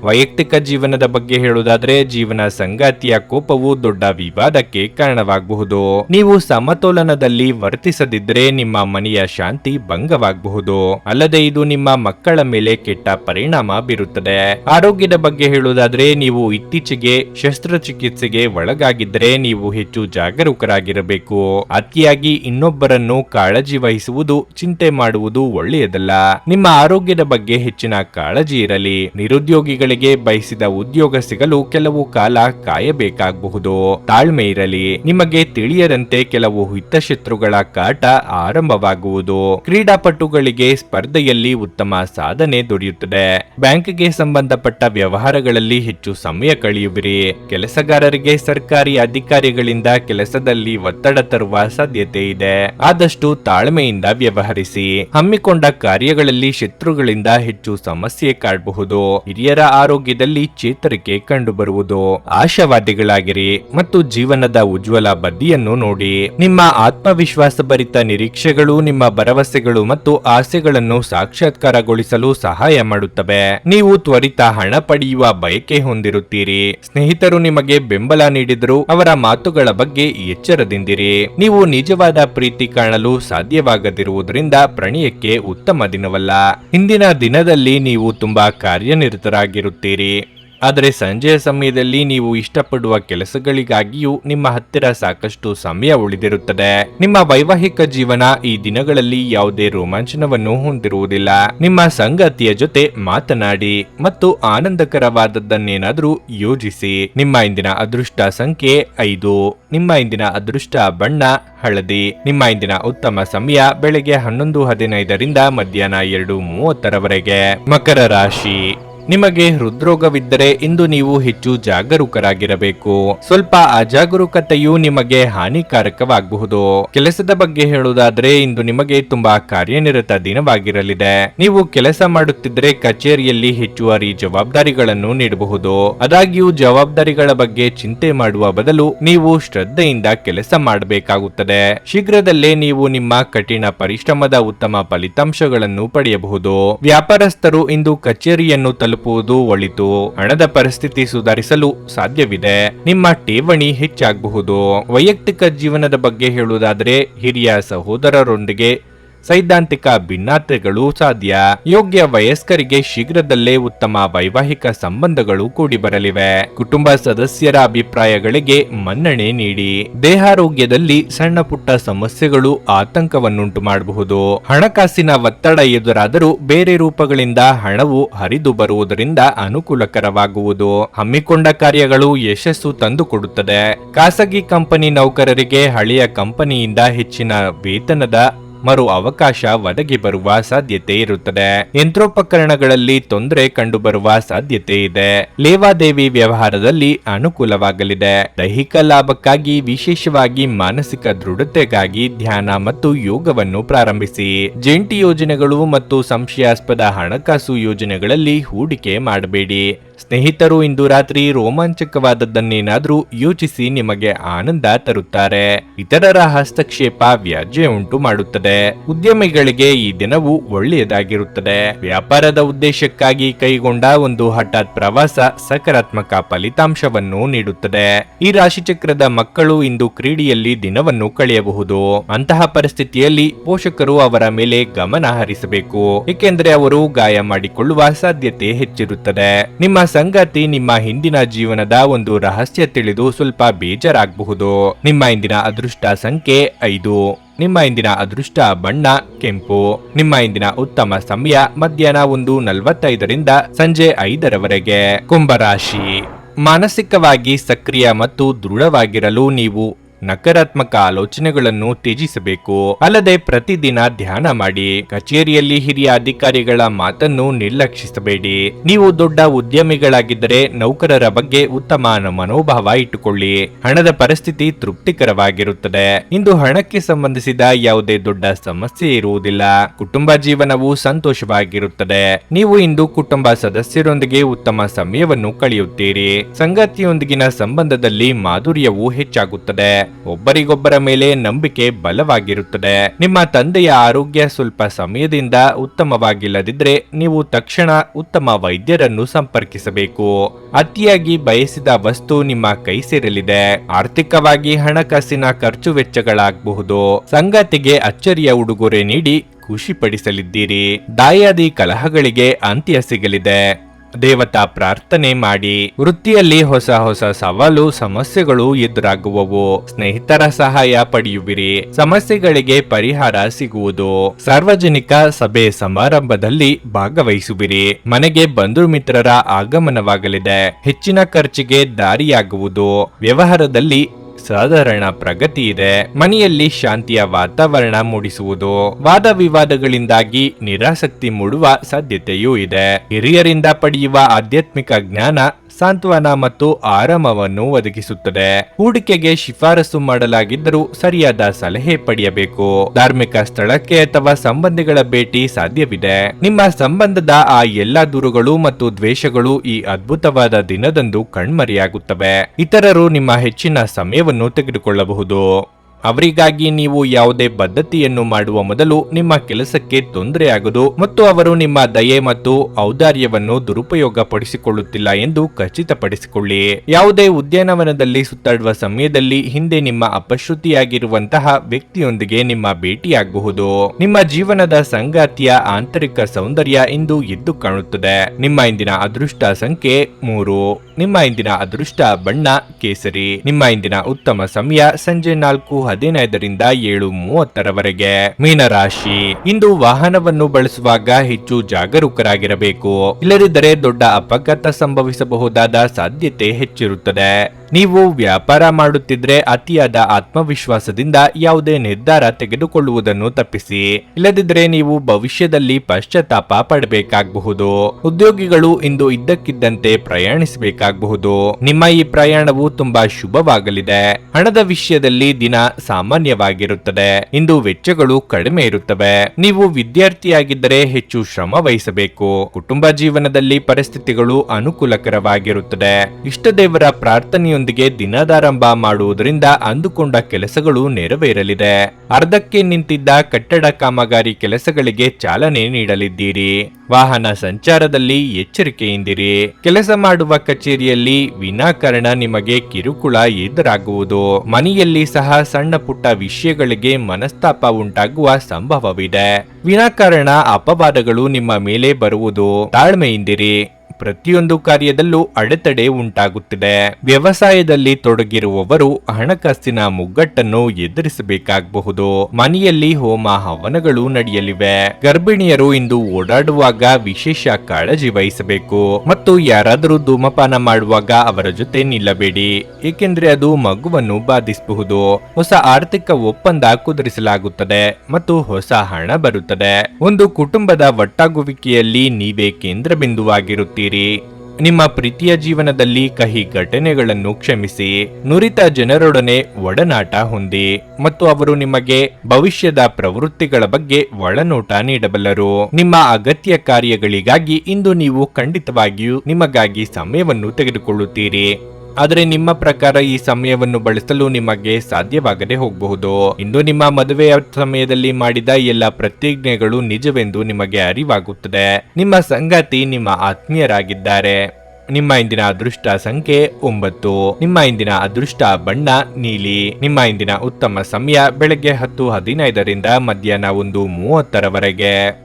ವೈಯಕ್ತಿಕ ಜೀವನದ ಬಗ್ಗೆ ಹೇಳುವುದಾದ್ರೆ ಜೀವನ ಸಂಗಾತಿಯ ಕೋಪವು ದೊಡ್ಡ ವಿವಾದಕ್ಕೆ ಕಾರಣವಾಗಬಹುದು. ನೀವು ಸಮತೋಲನದಲ್ಲಿ ವರ್ತಿಸದಿದ್ರೆ ನಿಮ್ಮ ಮನೆಯ ಶಾಂತಿ ಭಂಗವಾಗಬಹುದು. ಅಲ್ಲದೆ ಇದು ನಿಮ್ಮ ಮಕ್ಕಳ ಮೇಲೆ ಕೆಟ್ಟ ಪರಿಣಾಮ ಬೀರುತ್ತದೆ. ಆರೋಗ್ಯದ ಬಗ್ಗೆ ಹೇಳುವುದಾದ್ರೆ ನೀವು ಇತ್ತೀಚೆಗೆ ಶಸ್ತ್ರಚಿಕಿತ್ಸೆಗೆ ಒಳಗಾಗಿದ್ದರೆ ನೀವು ಹೆಚ್ಚು ಜಾಗರೂಕರಾಗಿರಬೇಕು. ಅತಿಯಾಗಿ ಇನ್ನೊಬ್ಬರನ್ನು ಕಾಳಜಿ ವಹಿಸುವುದು, ಚಿಂತೆ ಮಾಡುವುದು ಒಳ್ಳೆಯದಲ್ಲ. ನಿಮ್ಮ ಆರೋಗ್ಯದ ಬಗ್ಗೆ ಹೆಚ್ಚಿನ ಕಾಳಜಿ ಇರಲಿ. ನಿರುದ್ಯೋಗಿಗಳಿಗೆ ಬಯಸಿದ ಉದ್ಯೋಗ ಸಿಗಲು ಕೆಲವು ಕಾಲ ಕಾಯಬೇಕಾಗಬಹುದು. ತಾಳ್ಮೆ ಇರಲಿ. ನಿಮಗೆ ತಿಳಿಯದಂತೆ ಕೆಲವು ಹಿತಶತ್ರುಗಳ ಕಾಟ ಆರಂಭವಾಗುವುದು. ಕ್ರೀಡಾಪಟುಗಳಿಗೆ ಸ್ಪರ್ಧೆಯಲ್ಲಿ ಉತ್ತಮ ಸಾಧನೆ ದೊರೆಯುತ್ತದೆ. ಬ್ಯಾಂಕ್ಗೆ ಸಂಬಂಧಪಟ್ಟ ವ್ಯವಹಾರಗಳಲ್ಲಿ ಹೆಚ್ಚು ಸಮಯ ಕಳೆಯುವಿರಿ. ಕೆಲಸಗಾರರಿಗೆ ಸರ್ಕಾರಿ ಅಧಿಕಾರಿಗಳಿಂದ ಕೆಲಸದಲ್ಲಿ ಒತ್ತಡ ತರುವ ಸಾಧ್ಯತೆ ಇದೆ. ಆದಷ್ಟು ತಾಳ್ಮೆಯಿಂದ ವ್ಯವಹರಿಸಿ. ಹಮ್ಮಿಕೊಂಡ ಕಾರ್ಯಗಳಲ್ಲಿ ಶತ್ರುಗಳಿಂದ ಹೆಚ್ಚು ಸಮಸ್ಯೆ ಕಾಡಬಹುದು. ಹಿರಿಯರ ಆರೋಗ್ಯದಲ್ಲಿ ಚೇತರಿಕೆ ಕಂಡುಬರುವುದು. ಆಶಾವಾದಿಗಳಾಗಿರಿ ಮತ್ತು ಜೀವನದ ಉಜ್ವಲ ಬದಿಯನ್ನು ನೋಡಿ. ನಿಮ್ಮ ಆತ್ಮವಿಶ್ವಾಸ ಭರಿತ ನಿರೀಕ್ಷೆಗಳು ನಿಮ್ಮ ಭರವಸೆಗಳು ಮತ್ತು ಆಸೆಗಳನ್ನು ಸಾಕ್ಷಾತ್ಕಾರಗೊಳಿಸಲು ಸಹಾಯ ಮಾಡುತ್ತವೆ. ನೀವು ತ್ವರಿತ ಹಣ ಪಡೆಯುವ ಬಯಕೆ ಹೊಂದಿರುತ್ತೀರಿ. ಸ್ನೇಹಿತರು ನಿಮಗೆ ಬೆಂಬಲ ನೀಡಿದರು ಅವರ ಮಾತುಗಳ ಬಗ್ಗೆ ಎಚ್ಚರದಿಂದಿರಿ. ನೀವು ನಿಜವಾದ ಪ್ರೀತಿ ಕಾಣಲು ಸಾಧ್ಯವಾಗದಿರುವುದರಿಂದ ಪ್ರಣಯಕ್ಕೆ ಉತ್ತಮ ದಿನವಲ್ಲ. ಹಿಂದಿನ ದಿನದಲ್ಲಿ ನೀವು ತುಂಬಾ ಕಾರ್ಯನಿರತರಾಗಿರುತ್ತೀರಿ. ಆದರೆ ಸಂಜೆಯ ಸಮಯದಲ್ಲಿ ನೀವು ಇಷ್ಟಪಡುವ ಕೆಲಸಗಳಿಗಾಗಿಯೂ ನಿಮ್ಮ ಹತ್ತಿರ ಸಾಕಷ್ಟು ಸಮಯ ಉಳಿದಿರುತ್ತದೆ. ನಿಮ್ಮ ವೈವಾಹಿಕ ಜೀವನ ಈ ದಿನಗಳಲ್ಲಿ ಯಾವುದೇ ರೋಮಾಂಚನವನ್ನು ಹೊಂದಿರುವುದಿಲ್ಲ. ನಿಮ್ಮ ಸಂಗಾತಿಯ ಜೊತೆ ಮಾತನಾಡಿ ಮತ್ತು ಆನಂದಕರವಾದದ್ದನ್ನೇನಾದರೂ ಯೋಜಿಸಿ. ನಿಮ್ಮ ಇಂದಿನ ಅದೃಷ್ಟ ಸಂಖ್ಯೆ ಐದು. ನಿಮ್ಮ ಇಂದಿನ ಅದೃಷ್ಟ ಬಣ್ಣ ಹಳದಿ. ನಿಮ್ಮ ಇಂದಿನ ಉತ್ತಮ ಸಮಯ ಬೆಳಗ್ಗೆ ಹನ್ನೊಂದು ಹದಿನೈದರಿಂದ ಮಧ್ಯಾಹ್ನ ಎರಡು ಮೂವತ್ತರವರೆಗೆ. ಮಕರ ರಾಶಿ. ನಿಮಗೆ ಹೃದ್ರೋಗವಿದ್ದರೆ ಇಂದು ನೀವು ಹೆಚ್ಚು ಜಾಗರೂಕರಾಗಿರಬೇಕು. ಸ್ವಲ್ಪ ಅಜಾಗರೂಕತೆಯು ನಿಮಗೆ ಹಾನಿಕಾರಕವಾಗಬಹುದು. ಕೆಲಸದ ಬಗ್ಗೆ ಹೇಳುವುದಾದ್ರೆ, ಇಂದು ನಿಮಗೆ ತುಂಬಾ ಕಾರ್ಯನಿರತ ದಿನವಾಗಿರಲಿದೆ. ನೀವು ಕೆಲಸ ಮಾಡುತ್ತಿದ್ದರೆ ಕಚೇರಿಯಲ್ಲಿ ಹೆಚ್ಚುವರಿ ಜವಾಬ್ದಾರಿಗಳನ್ನು ನೀಡಬಹುದು. ಆದಾಗ್ಯೂ, ಜವಾಬ್ದಾರಿಗಳ ಬಗ್ಗೆ ಚಿಂತೆ ಮಾಡುವ ಬದಲು ನೀವು ಶ್ರದ್ಧೆಯಿಂದ ಕೆಲಸ ಮಾಡಬೇಕಾಗುತ್ತದೆ. ಶೀಘ್ರದಲ್ಲೇ ನೀವು ನಿಮ್ಮ ಕಠಿಣ ಪರಿಶ್ರಮದ ಉತ್ತಮ ಫಲಿತಾಂಶಗಳನ್ನು ಪಡೆಯಬಹುದು. ವ್ಯಾಪಾರಸ್ಥರು ಇಂದು ಕಚೇರಿಯನ್ನು ತಲುಪುವುದು ಒಳಿತು, ಹಣದ ಪರಿಸ್ಥಿತಿ ಸುಧಾರಿಸಲು ಸಾಧ್ಯವಿದೆ. ನಿಮ್ಮ ಠೇವಣಿ ಹೆಚ್ಚಾಗಬಹುದು. ವೈಯಕ್ತಿಕ ಜೀವನದ ಬಗ್ಗೆ ಹೇಳುವುದಾದರೆ, ಹಿರಿಯ ಸಹೋದರರೊಂದಿಗೆ ಸೈದ್ಧಾಂತಿಕ ಭಿನ್ನತೆಗಳು ಸಾಧ್ಯ. ಯೋಗ್ಯ ವಯಸ್ಕರಿಗೆ ಶೀಘ್ರದಲ್ಲೇ ಉತ್ತಮ ವೈವಾಹಿಕ ಸಂಬಂಧಗಳು ಕೂಡಿ ಬರಲಿವೆ ಕುಟುಂಬ ಸದಸ್ಯರ ಅಭಿಪ್ರಾಯಗಳಿಗೆ ಮನ್ನಣೆ ನೀಡಿ. ದೇಹಾರೋಗ್ಯದಲ್ಲಿ ಸಣ್ಣ ಪುಟ್ಟ ಸಮಸ್ಯೆಗಳು ಆತಂಕವನ್ನುಂಟು ಮಾಡಬಹುದು. ಹಣಕಾಸಿನ ಒತ್ತಡ ಎದುರಾದರೂ ಬೇರೆ ರೂಪಗಳಿಂದ ಹಣವು ಹರಿದು ಬರುವುದರಿಂದ ಅನುಕೂಲಕರವಾಗುವುದು. ಹಮ್ಮಿಕೊಂಡ ಕಾರ್ಯಗಳು ಯಶಸ್ಸು ತಂದುಕೊಡುತ್ತದೆ. ಖಾಸಗಿ ಕಂಪನಿ ನೌಕರರಿಗೆ ಹಳೆಯ ಕಂಪನಿಯಿಂದ ಹೆಚ್ಚಿನ ವೇತನದ ಮರು ಅವಕಾಶ ಒದಗಿ ಬರುವ ಸಾಧ್ಯತೆ ಇರುತ್ತದೆ. ಯಂತ್ರೋಪಕರಣಗಳಲ್ಲಿ ತೊಂದರೆ ಕಂಡುಬರುವ ಸಾಧ್ಯತೆ ಇದೆ. ಲೇವಾದೇವಿ ವ್ಯವಹಾರದಲ್ಲಿ ಅನುಕೂಲವಾಗಲಿದೆ. ದೈಹಿಕ ಲಾಭಕ್ಕಾಗಿ, ವಿಶೇಷವಾಗಿ ಮಾನಸಿಕ ದೃಢತೆಗಾಗಿ ಧ್ಯಾನ ಮತ್ತು ಯೋಗವನ್ನು ಪ್ರಾರಂಭಿಸಿ. ಜಂಟಿ ಯೋಜನೆಗಳು ಮತ್ತು ಸಂಶಯಾಸ್ಪದ ಹಣಕಾಸು ಯೋಜನೆಗಳಲ್ಲಿ ಹೂಡಿಕೆ ಮಾಡಬೇಡಿ. ಸ್ನೇಹಿತರು ಇಂದು ರಾತ್ರಿ ರೋಮಾಂಚಕವಾದದ್ದನ್ನೇನಾದ್ರೂ ಯೋಚಿಸಿ ನಿಮಗೆ ಆನಂದ ತರುತ್ತಾರೆ. ಇತರರ ಹಸ್ತಕ್ಷೇಪ ವ್ಯಾಜ್ಯ ಉಂಟು ಮಾಡುತ್ತದೆ. ಉದ್ಯಮಿಗಳಿಗೆ ಈ ದಿನವು ಒಳ್ಳೆಯದಾಗಿರುತ್ತದೆ. ವ್ಯಾಪಾರದ ಉದ್ದೇಶಕ್ಕಾಗಿ ಕೈಗೊಂಡ ಒಂದು ಹಠಾತ್ ಪ್ರವಾಸ ಸಕಾರಾತ್ಮಕ ಫಲಿತಾಂಶವನ್ನು ನೀಡುತ್ತದೆ. ಈ ರಾಶಿಚಕ್ರದ ಮಕ್ಕಳು ಇಂದು ಕ್ರೀಡೆಯಲ್ಲಿ ದಿನವನ್ನು ಕಳೆಯಬಹುದು. ಅಂತಹ ಪರಿಸ್ಥಿತಿಯಲ್ಲಿ ಪೋಷಕರು ಅವರ ಮೇಲೆ ಗಮನ ಹರಿಸಬೇಕು. ಏಕೆಂದರೆ ಅವರು ಗಾಯ ಮಾಡಿಕೊಳ್ಳುವ ಸಾಧ್ಯತೆ ಹೆಚ್ಚಿರುತ್ತದೆ. ನಿಮ್ಮ ಸಂಗಾತಿ ನಿಮ್ಮ ಹಿಂದಿನ ಜೀವನದ ಒಂದು ರಹಸ್ಯ ತಿಳಿದು ಸ್ವಲ್ಪ ಬೇಜಾರಾಗಬಹುದು. ನಿಮ್ಮ ಇಂದಿನ ಅದೃಷ್ಟ ಸಂಖ್ಯೆ ಐದು. ನಿಮ್ಮ ಇಂದಿನ ಅದೃಷ್ಟ ಬಣ್ಣ, ಕೆಂಪು. ನಿಮ್ಮ ಇಂದಿನ ಉತ್ತಮ ಸಮಯ ಮಧ್ಯಾಹ್ನ ಒಂದು ನಲವತ್ತೈದರಿಂದ ಸಂಜೆ ಐದರವರೆಗೆ. ಕುಂಭರಾಶಿ. ಮಾನಸಿಕವಾಗಿ ಸಕ್ರಿಯ ಮತ್ತು ದೃಢವಾಗಿರಲು ನೀವು ನಕಾರಾತ್ಮಕ ಆಲೋಚನೆಗಳನ್ನು ತ್ಯಜಿಸಬೇಕು. ಅಲ್ಲದೆ ಪ್ರತಿದಿನ ಧ್ಯಾನ ಮಾಡಿ. ಕಚೇರಿಯಲ್ಲಿ ಹಿರಿಯ ಅಧಿಕಾರಿಗಳ ಮಾತನ್ನು ನಿರ್ಲಕ್ಷಿಸಬೇಡಿ. ನೀವು ದೊಡ್ಡ ಉದ್ಯಮಿಗಳಾಗಿದ್ದರೆ ನೌಕರರ ಬಗ್ಗೆ ಉತ್ತಮ ಮನೋಭಾವ ಇಟ್ಟುಕೊಳ್ಳಿ. ಹಣದ ಪರಿಸ್ಥಿತಿ ತೃಪ್ತಿಕರವಾಗಿರುತ್ತದೆ. ಇಂದು ಹಣಕ್ಕೆ ಸಂಬಂಧಿಸಿದ ಯಾವುದೇ ದೊಡ್ಡ ಸಮಸ್ಯೆ ಇರುವುದಿಲ್ಲ. ಕುಟುಂಬ ಜೀವನವು ಸಂತೋಷವಾಗಿರುತ್ತದೆ. ನೀವು ಇಂದು ಕುಟುಂಬ ಸದಸ್ಯರೊಂದಿಗೆ ಉತ್ತಮ ಸಮಯವನ್ನು ಕಳೆಯುತ್ತೀರಿ. ಸಂಗಾತಿಯೊಂದಿಗಿನ ಸಂಬಂಧದಲ್ಲಿ ಮಾಧುರ್ಯವು ಹೆಚ್ಚಾಗುತ್ತದೆ. ಒಬ್ಬರಿಗೊಬ್ಬರ ಮೇಲೆ ನಂಬಿಕೆ ಬಲವಾಗಿರುತ್ತದೆ. ನಿಮ್ಮ ತಂದೆಯ ಆರೋಗ್ಯ ಸ್ವಲ್ಪ ಸಮಯದಿಂದ ಉತ್ತಮವಾಗಿಲ್ಲದಿದ್ರೆ ನೀವು ತಕ್ಷಣ ಉತ್ತಮ ವೈದ್ಯರನ್ನು ಸಂಪರ್ಕಿಸಬೇಕು. ಅತಿಯಾಗಿ ಬಯಸಿದ ವಸ್ತು ನಿಮ್ಮ ಕೈ ಸೇರಲಿದೆ. ಆರ್ಥಿಕವಾಗಿ ಹಣಕಾಸಿನ ಖರ್ಚು ವೆಚ್ಚಗಳಾಗಬಹುದು. ಸಂಗಾತಿಗೆ ಅಚ್ಚರಿಯ ಉಡುಗೊರೆ ನೀಡಿ ಖುಷಿಪಡಿಸಲಿದ್ದೀರಿ. ದಾಯಾದಿ ಕಲಹಗಳಿಗೆ ಅಂತ್ಯ ಸಿಗಲಿದೆ. ದೇವತಾ ಪ್ರಾರ್ಥನೆ ಮಾಡಿ ವೃತ್ತಿಯಲ್ಲಿ ಹೊಸ ಹೊಸ ಸವಾಲು, ಸಮಸ್ಯೆಗಳು ಎದುರಾಗುವವು. ಸ್ನೇಹಿತರ ಸಹಾಯ ಪಡೆಯುವಿರಿ. ಸಮಸ್ಯೆಗಳಿಗೆ ಪರಿಹಾರ ಸಿಗುವುದು. ಸಾರ್ವಜನಿಕ ಸಭೆ ಸಮಾರಂಭದಲ್ಲಿ ಭಾಗವಹಿಸುವಿರಿ. ಮನೆಗೆ ಬಂಧು ಮಿತ್ರರ ಆಗಮನವಾಗಲಿದೆ. ಹೆಚ್ಚಿನ ಖರ್ಚಿಗೆ ದಾರಿಯಾಗುವುದು. ವ್ಯವಹಾರದಲ್ಲಿ ಸಾಧಾರಣ ಪ್ರಗತಿ ಇದೆ. ಮನೆಯಲ್ಲಿ ಶಾಂತಿಯ ವಾತಾವರಣ ಮೂಡಿಸುವುದು ವಾದ ವಿವಾದಗಳಿಂದಾಗಿ ನಿರಾಸಕ್ತಿ ಮೂಡುವ ಸಾಧ್ಯತೆಯೂ ಇದೆ. ಹಿರಿಯರಿಂದ ಪಡೆಯುವ ಆಧ್ಯಾತ್ಮಿಕ ಜ್ಞಾನ ಸಾಂತ್ವನ ಮತ್ತು ಆರಾಮವನ್ನು ಒದಗಿಸುತ್ತದೆ. ಹೂಡಿಕೆಗೆ ಶಿಫಾರಸು ಮಾಡಲಾಗಿದ್ದರೂ ಸರಿಯಾದ ಸಲಹೆ ಪಡೆಯಬೇಕು. ಧಾರ್ಮಿಕ ಸ್ಥಳಕ್ಕೆ ಅಥವಾ ಸಂಬಂಧಿಗಳ ಭೇಟಿ ಸಾಧ್ಯವಿದೆ. ನಿಮ್ಮ ಸಂಬಂಧದ ಆ ಎಲ್ಲಾ ದೂರುಗಳು ಮತ್ತು ದ್ವೇಷಗಳು ಈ ಅದ್ಭುತವಾದ ದಿನದಂದು ಕಣ್ಮರೆಯಾಗುತ್ತವೆ. ಇತರರು ನಿಮ್ಮ ಹೆಚ್ಚಿನ ಸಮಯವನ್ನು ತೆಗೆದುಕೊಳ್ಳಬಹುದು. ಅವರಿಗಾಗಿ ನೀವು ಯಾವುದೇ ಬದ್ಧತೆಯನ್ನು ಮಾಡುವ ಮೊದಲು ನಿಮ್ಮ ಕೆಲಸಕ್ಕೆ ತೊಂದರೆಯಾಗದು ಮತ್ತು ಅವರು ನಿಮ್ಮ ದಯೆ ಮತ್ತು ಔದಾರ್ಯವನ್ನು ದುರುಪಯೋಗ ಪಡಿಸಿಕೊಳ್ಳುತ್ತಿಲ್ಲ ಎಂದು ಖಚಿತಪಡಿಸಿಕೊಳ್ಳಿ. ಯಾವುದೇ ಉದ್ಯಾನವನದಲ್ಲಿ ಸುತ್ತಾಡುವ ಸಮಯದಲ್ಲಿ ಹಿಂದೆ ನಿಮ್ಮ ಅಪಶ್ರುತಿಯಾಗಿರುವಂತಹ ವ್ಯಕ್ತಿಯೊಂದಿಗೆ ನಿಮ್ಮ ಭೇಟಿಯಾಗಬಹುದು. ನಿಮ್ಮ ಜೀವನದ ಸಂಗಾತಿಯ ಆಂತರಿಕ ಸೌಂದರ್ಯ ಇಂದು ಎದ್ದು ಕಾಣುತ್ತದೆ. ನಿಮ್ಮ ಇಂದಿನ ಅದೃಷ್ಟ ಸಂಖ್ಯೆ ಮೂರು. ನಿಮ್ಮ ಇಂದಿನ ಅದೃಷ್ಟ ಬಣ್ಣ ಕೇಸರಿ. ನಿಮ್ಮ ಇಂದಿನ ಉತ್ತಮ ಸಮಯ ಸಂಜೆ ನಾಲ್ಕು ಹದಿನೈದರಿಂದ ಏಳು ಮೂವತ್ತರವರೆಗೆ ಮೀನರಾಶಿ. ಇಂದು ವಾಹನವನ್ನು ಬಳಸುವಾಗ ಹೆಚ್ಚು ಜಾಗರೂಕರಾಗಿರಬೇಕು. ಇಲ್ಲದಿದ್ದರೆ ದೊಡ್ಡ ಅಪಘಾತ ಸಂಭವಿಸಬಹುದಾದ ಸಾಧ್ಯತೆ ಹೆಚ್ಚಿರುತ್ತದೆ. ನೀವು ವ್ಯಾಪಾರ ಮಾಡುತ್ತಿದ್ರೆ ಅತಿಯಾದ ಆತ್ಮವಿಶ್ವಾಸದಿಂದ ಯಾವುದೇ ನಿರ್ಧಾರ ತೆಗೆದುಕೊಳ್ಳುವುದನ್ನು ತಪ್ಪಿಸಿ. ಇಲ್ಲದಿದ್ದರೆ ನೀವು ಭವಿಷ್ಯದಲ್ಲಿ ಪಶ್ಚಾತ್ತಾಪ ಪಡಬೇಕಾಗಬಹುದು. ಉದ್ಯೋಗಿಗಳು ಇಂದು ಇದ್ದಕ್ಕಿದ್ದಂತೆ ಪ್ರಯಾಣಿಸಬೇಕಾಗಬಹುದು. ನಿಮ್ಮ ಈ ಪ್ರಯಾಣವು ತುಂಬಾ ಶುಭವಾಗಲಿದೆ. ಹಣದ ವಿಷಯದಲ್ಲಿ ದಿನ ಸಾಮಾನ್ಯವಾಗಿರುತ್ತದೆ. ಇಂದು ವೆಚ್ಚಗಳು ಕಡಿಮೆ ಇರುತ್ತವೆ. ನೀವು ವಿದ್ಯಾರ್ಥಿಯಾಗಿದ್ದರೆ ಹೆಚ್ಚು ಶ್ರಮ ವಹಿಸಬೇಕು. ಕುಟುಂಬ ಜೀವನದಲ್ಲಿ ಪರಿಸ್ಥಿತಿಗಳು ಅನುಕೂಲಕರವಾಗಿರುತ್ತದೆ. ಇಷ್ಟ ದೇವರ ಪ್ರಾರ್ಥನೆಯೊಂದಿಗೆ ದಿನದಾರಂಭ ಮಾಡುವುದರಿಂದ ಅಂದುಕೊಂಡ ಕೆಲಸಗಳು ನೆರವೇರಲಿದೆ. ಅರ್ಧಕ್ಕೆ ನಿಂತಿದ್ದ ಕಟ್ಟಡ ಕಾಮಗಾರಿ ಕೆಲಸಗಳಿಗೆ ಚಾಲನೆ ನೀಡಲಿದ್ದೀರಿ. ವಾಹನ ಸಂಚಾರದಲ್ಲಿ ಎಚ್ಚರಿಕೆಯಿಂದಿರಿ. ಕೆಲಸ ಮಾಡುವ ಕಚೇರಿಯಲ್ಲಿ ವಿನಾಕಾರಣ ನಿಮಗೆ ಕಿರುಕುಳ ಎದುರಾಗುವುದು. ಮನೆಯಲ್ಲಿ ಸಹ ಸಣ್ಣ ಪುಟ್ಟ ವಿಷಯಗಳಿಗೆ ಮನಸ್ತಾಪ ಉಂಟಾಗುವ ಸಂಭವವಿದೆ. ವಿನಾಕಾರಣ ಅಪವಾದಗಳು ನಿಮ್ಮ ಮೇಲೆ ಬರುವುದು. ತಾಳ್ಮೆಯಿಂದಿರಿ. ಪ್ರತಿಯೊಂದು ಕಾರ್ಯದಲ್ಲೂ ಅಡೆತಡೆ ಉಂಟಾಗುತ್ತಿದೆ. ವ್ಯವಸಾಯದಲ್ಲಿ ತೊಡಗಿರುವವರು ಹಣಕಾಸಿನ ಮುಗ್ಗಟ್ಟನ್ನು ಎದುರಿಸಬೇಕಾಗಬಹುದು. ಮನೆಯಲ್ಲಿ ಹೋಮ ಹವನಗಳು ನಡೆಯಲಿವೆ. ಗರ್ಭಿಣಿಯರು ಇಂದು ಓಡಾಡುವಾಗ ವಿಶೇಷ ಕಾಳಜಿ ವಹಿಸಬೇಕು. ಮತ್ತು ಯಾರಾದರೂ ಧೂಮಪಾನ ಮಾಡುವಾಗ ಅವರ ಜೊತೆ ನಿಲ್ಲಬೇಡಿ. ಏಕೆಂದ್ರೆ ಅದು ಮಗುವನ್ನು ಬಾಧಿಸಬಹುದು. ಹೊಸ ಆರ್ಥಿಕ ಒಪ್ಪಂದ ಕುದುರಿಸಲಾಗುತ್ತದೆ ಮತ್ತು ಹೊಸ ಹಣ ಬರುತ್ತದೆ. ಒಂದು ಕುಟುಂಬದ ಒಟ್ಟಾಗುವಿಕೆಯಲ್ಲಿ ನೀವೇ ಕೇಂದ್ರ ಬಿಂದುವಾಗಿರುತ್ತೀರಿ ನಿಮ್ಮ ಪ್ರೀತಿಯ ಜೀವನದಲ್ಲಿ ಕಹಿ ಘಟನೆಗಳನ್ನು ಕ್ಷಮಿಸಿ. ನುರಿತ ಜನರೊಡನೆ ಒಡನಾಟ ಹೊಂದಿ. ಮತ್ತು ಅವರು ನಿಮಗೆ ಭವಿಷ್ಯದ ಪ್ರವೃತ್ತಿಗಳ ಬಗ್ಗೆ ಒಳನೋಟ ನೀಡಬಲ್ಲರು. ನಿಮ್ಮ ಅಗತ್ಯ ಕಾರ್ಯಗಳಿಗಾಗಿ ಇಂದು ನೀವು ಖಂಡಿತವಾಗಿಯೂ ನಿಮಗಾಗಿ ಸಮಯವನ್ನು ತೆಗೆದುಕೊಳ್ಳುತ್ತೀರಿ. ಆದರೆ ನಿಮ್ಮ ಪ್ರಕಾರ ಈ ಸಮಯವನ್ನು ಬಳಸಲು ನಿಮಗೆ ಸಾಧ್ಯವಾಗದೆ ಹೋಗಬಹುದು. ಇಂದು ನಿಮ್ಮ ಮದುವೆಯ ಸಮಯದಲ್ಲಿ ಮಾಡಿದ ಎಲ್ಲ ಪ್ರತಿಜ್ಞೆಗಳು ನಿಜವೆಂದು ನಿಮಗೆ ಅರಿವಾಗುತ್ತದೆ. ನಿಮ್ಮ ಸಂಗಾತಿ ನಿಮ್ಮ ಆತ್ಮೀಯರಾಗಿದ್ದಾರೆ. ನಿಮ್ಮ ಇಂದಿನ ಅದೃಷ್ಟ ಸಂಖ್ಯೆ ಒಂಬತ್ತು. ನಿಮ್ಮ ಇಂದಿನ ಅದೃಷ್ಟ ಬಣ್ಣ ನೀಲಿ. ನಿಮ್ಮ ಇಂದಿನ ಉತ್ತಮ ಸಮಯ ಬೆಳಗ್ಗೆ ಹತ್ತು ಹದಿನೈದರಿಂದ ಮಧ್ಯಾಹ್ನ ಒಂದು ಮೂವತ್ತರವರೆಗೆ.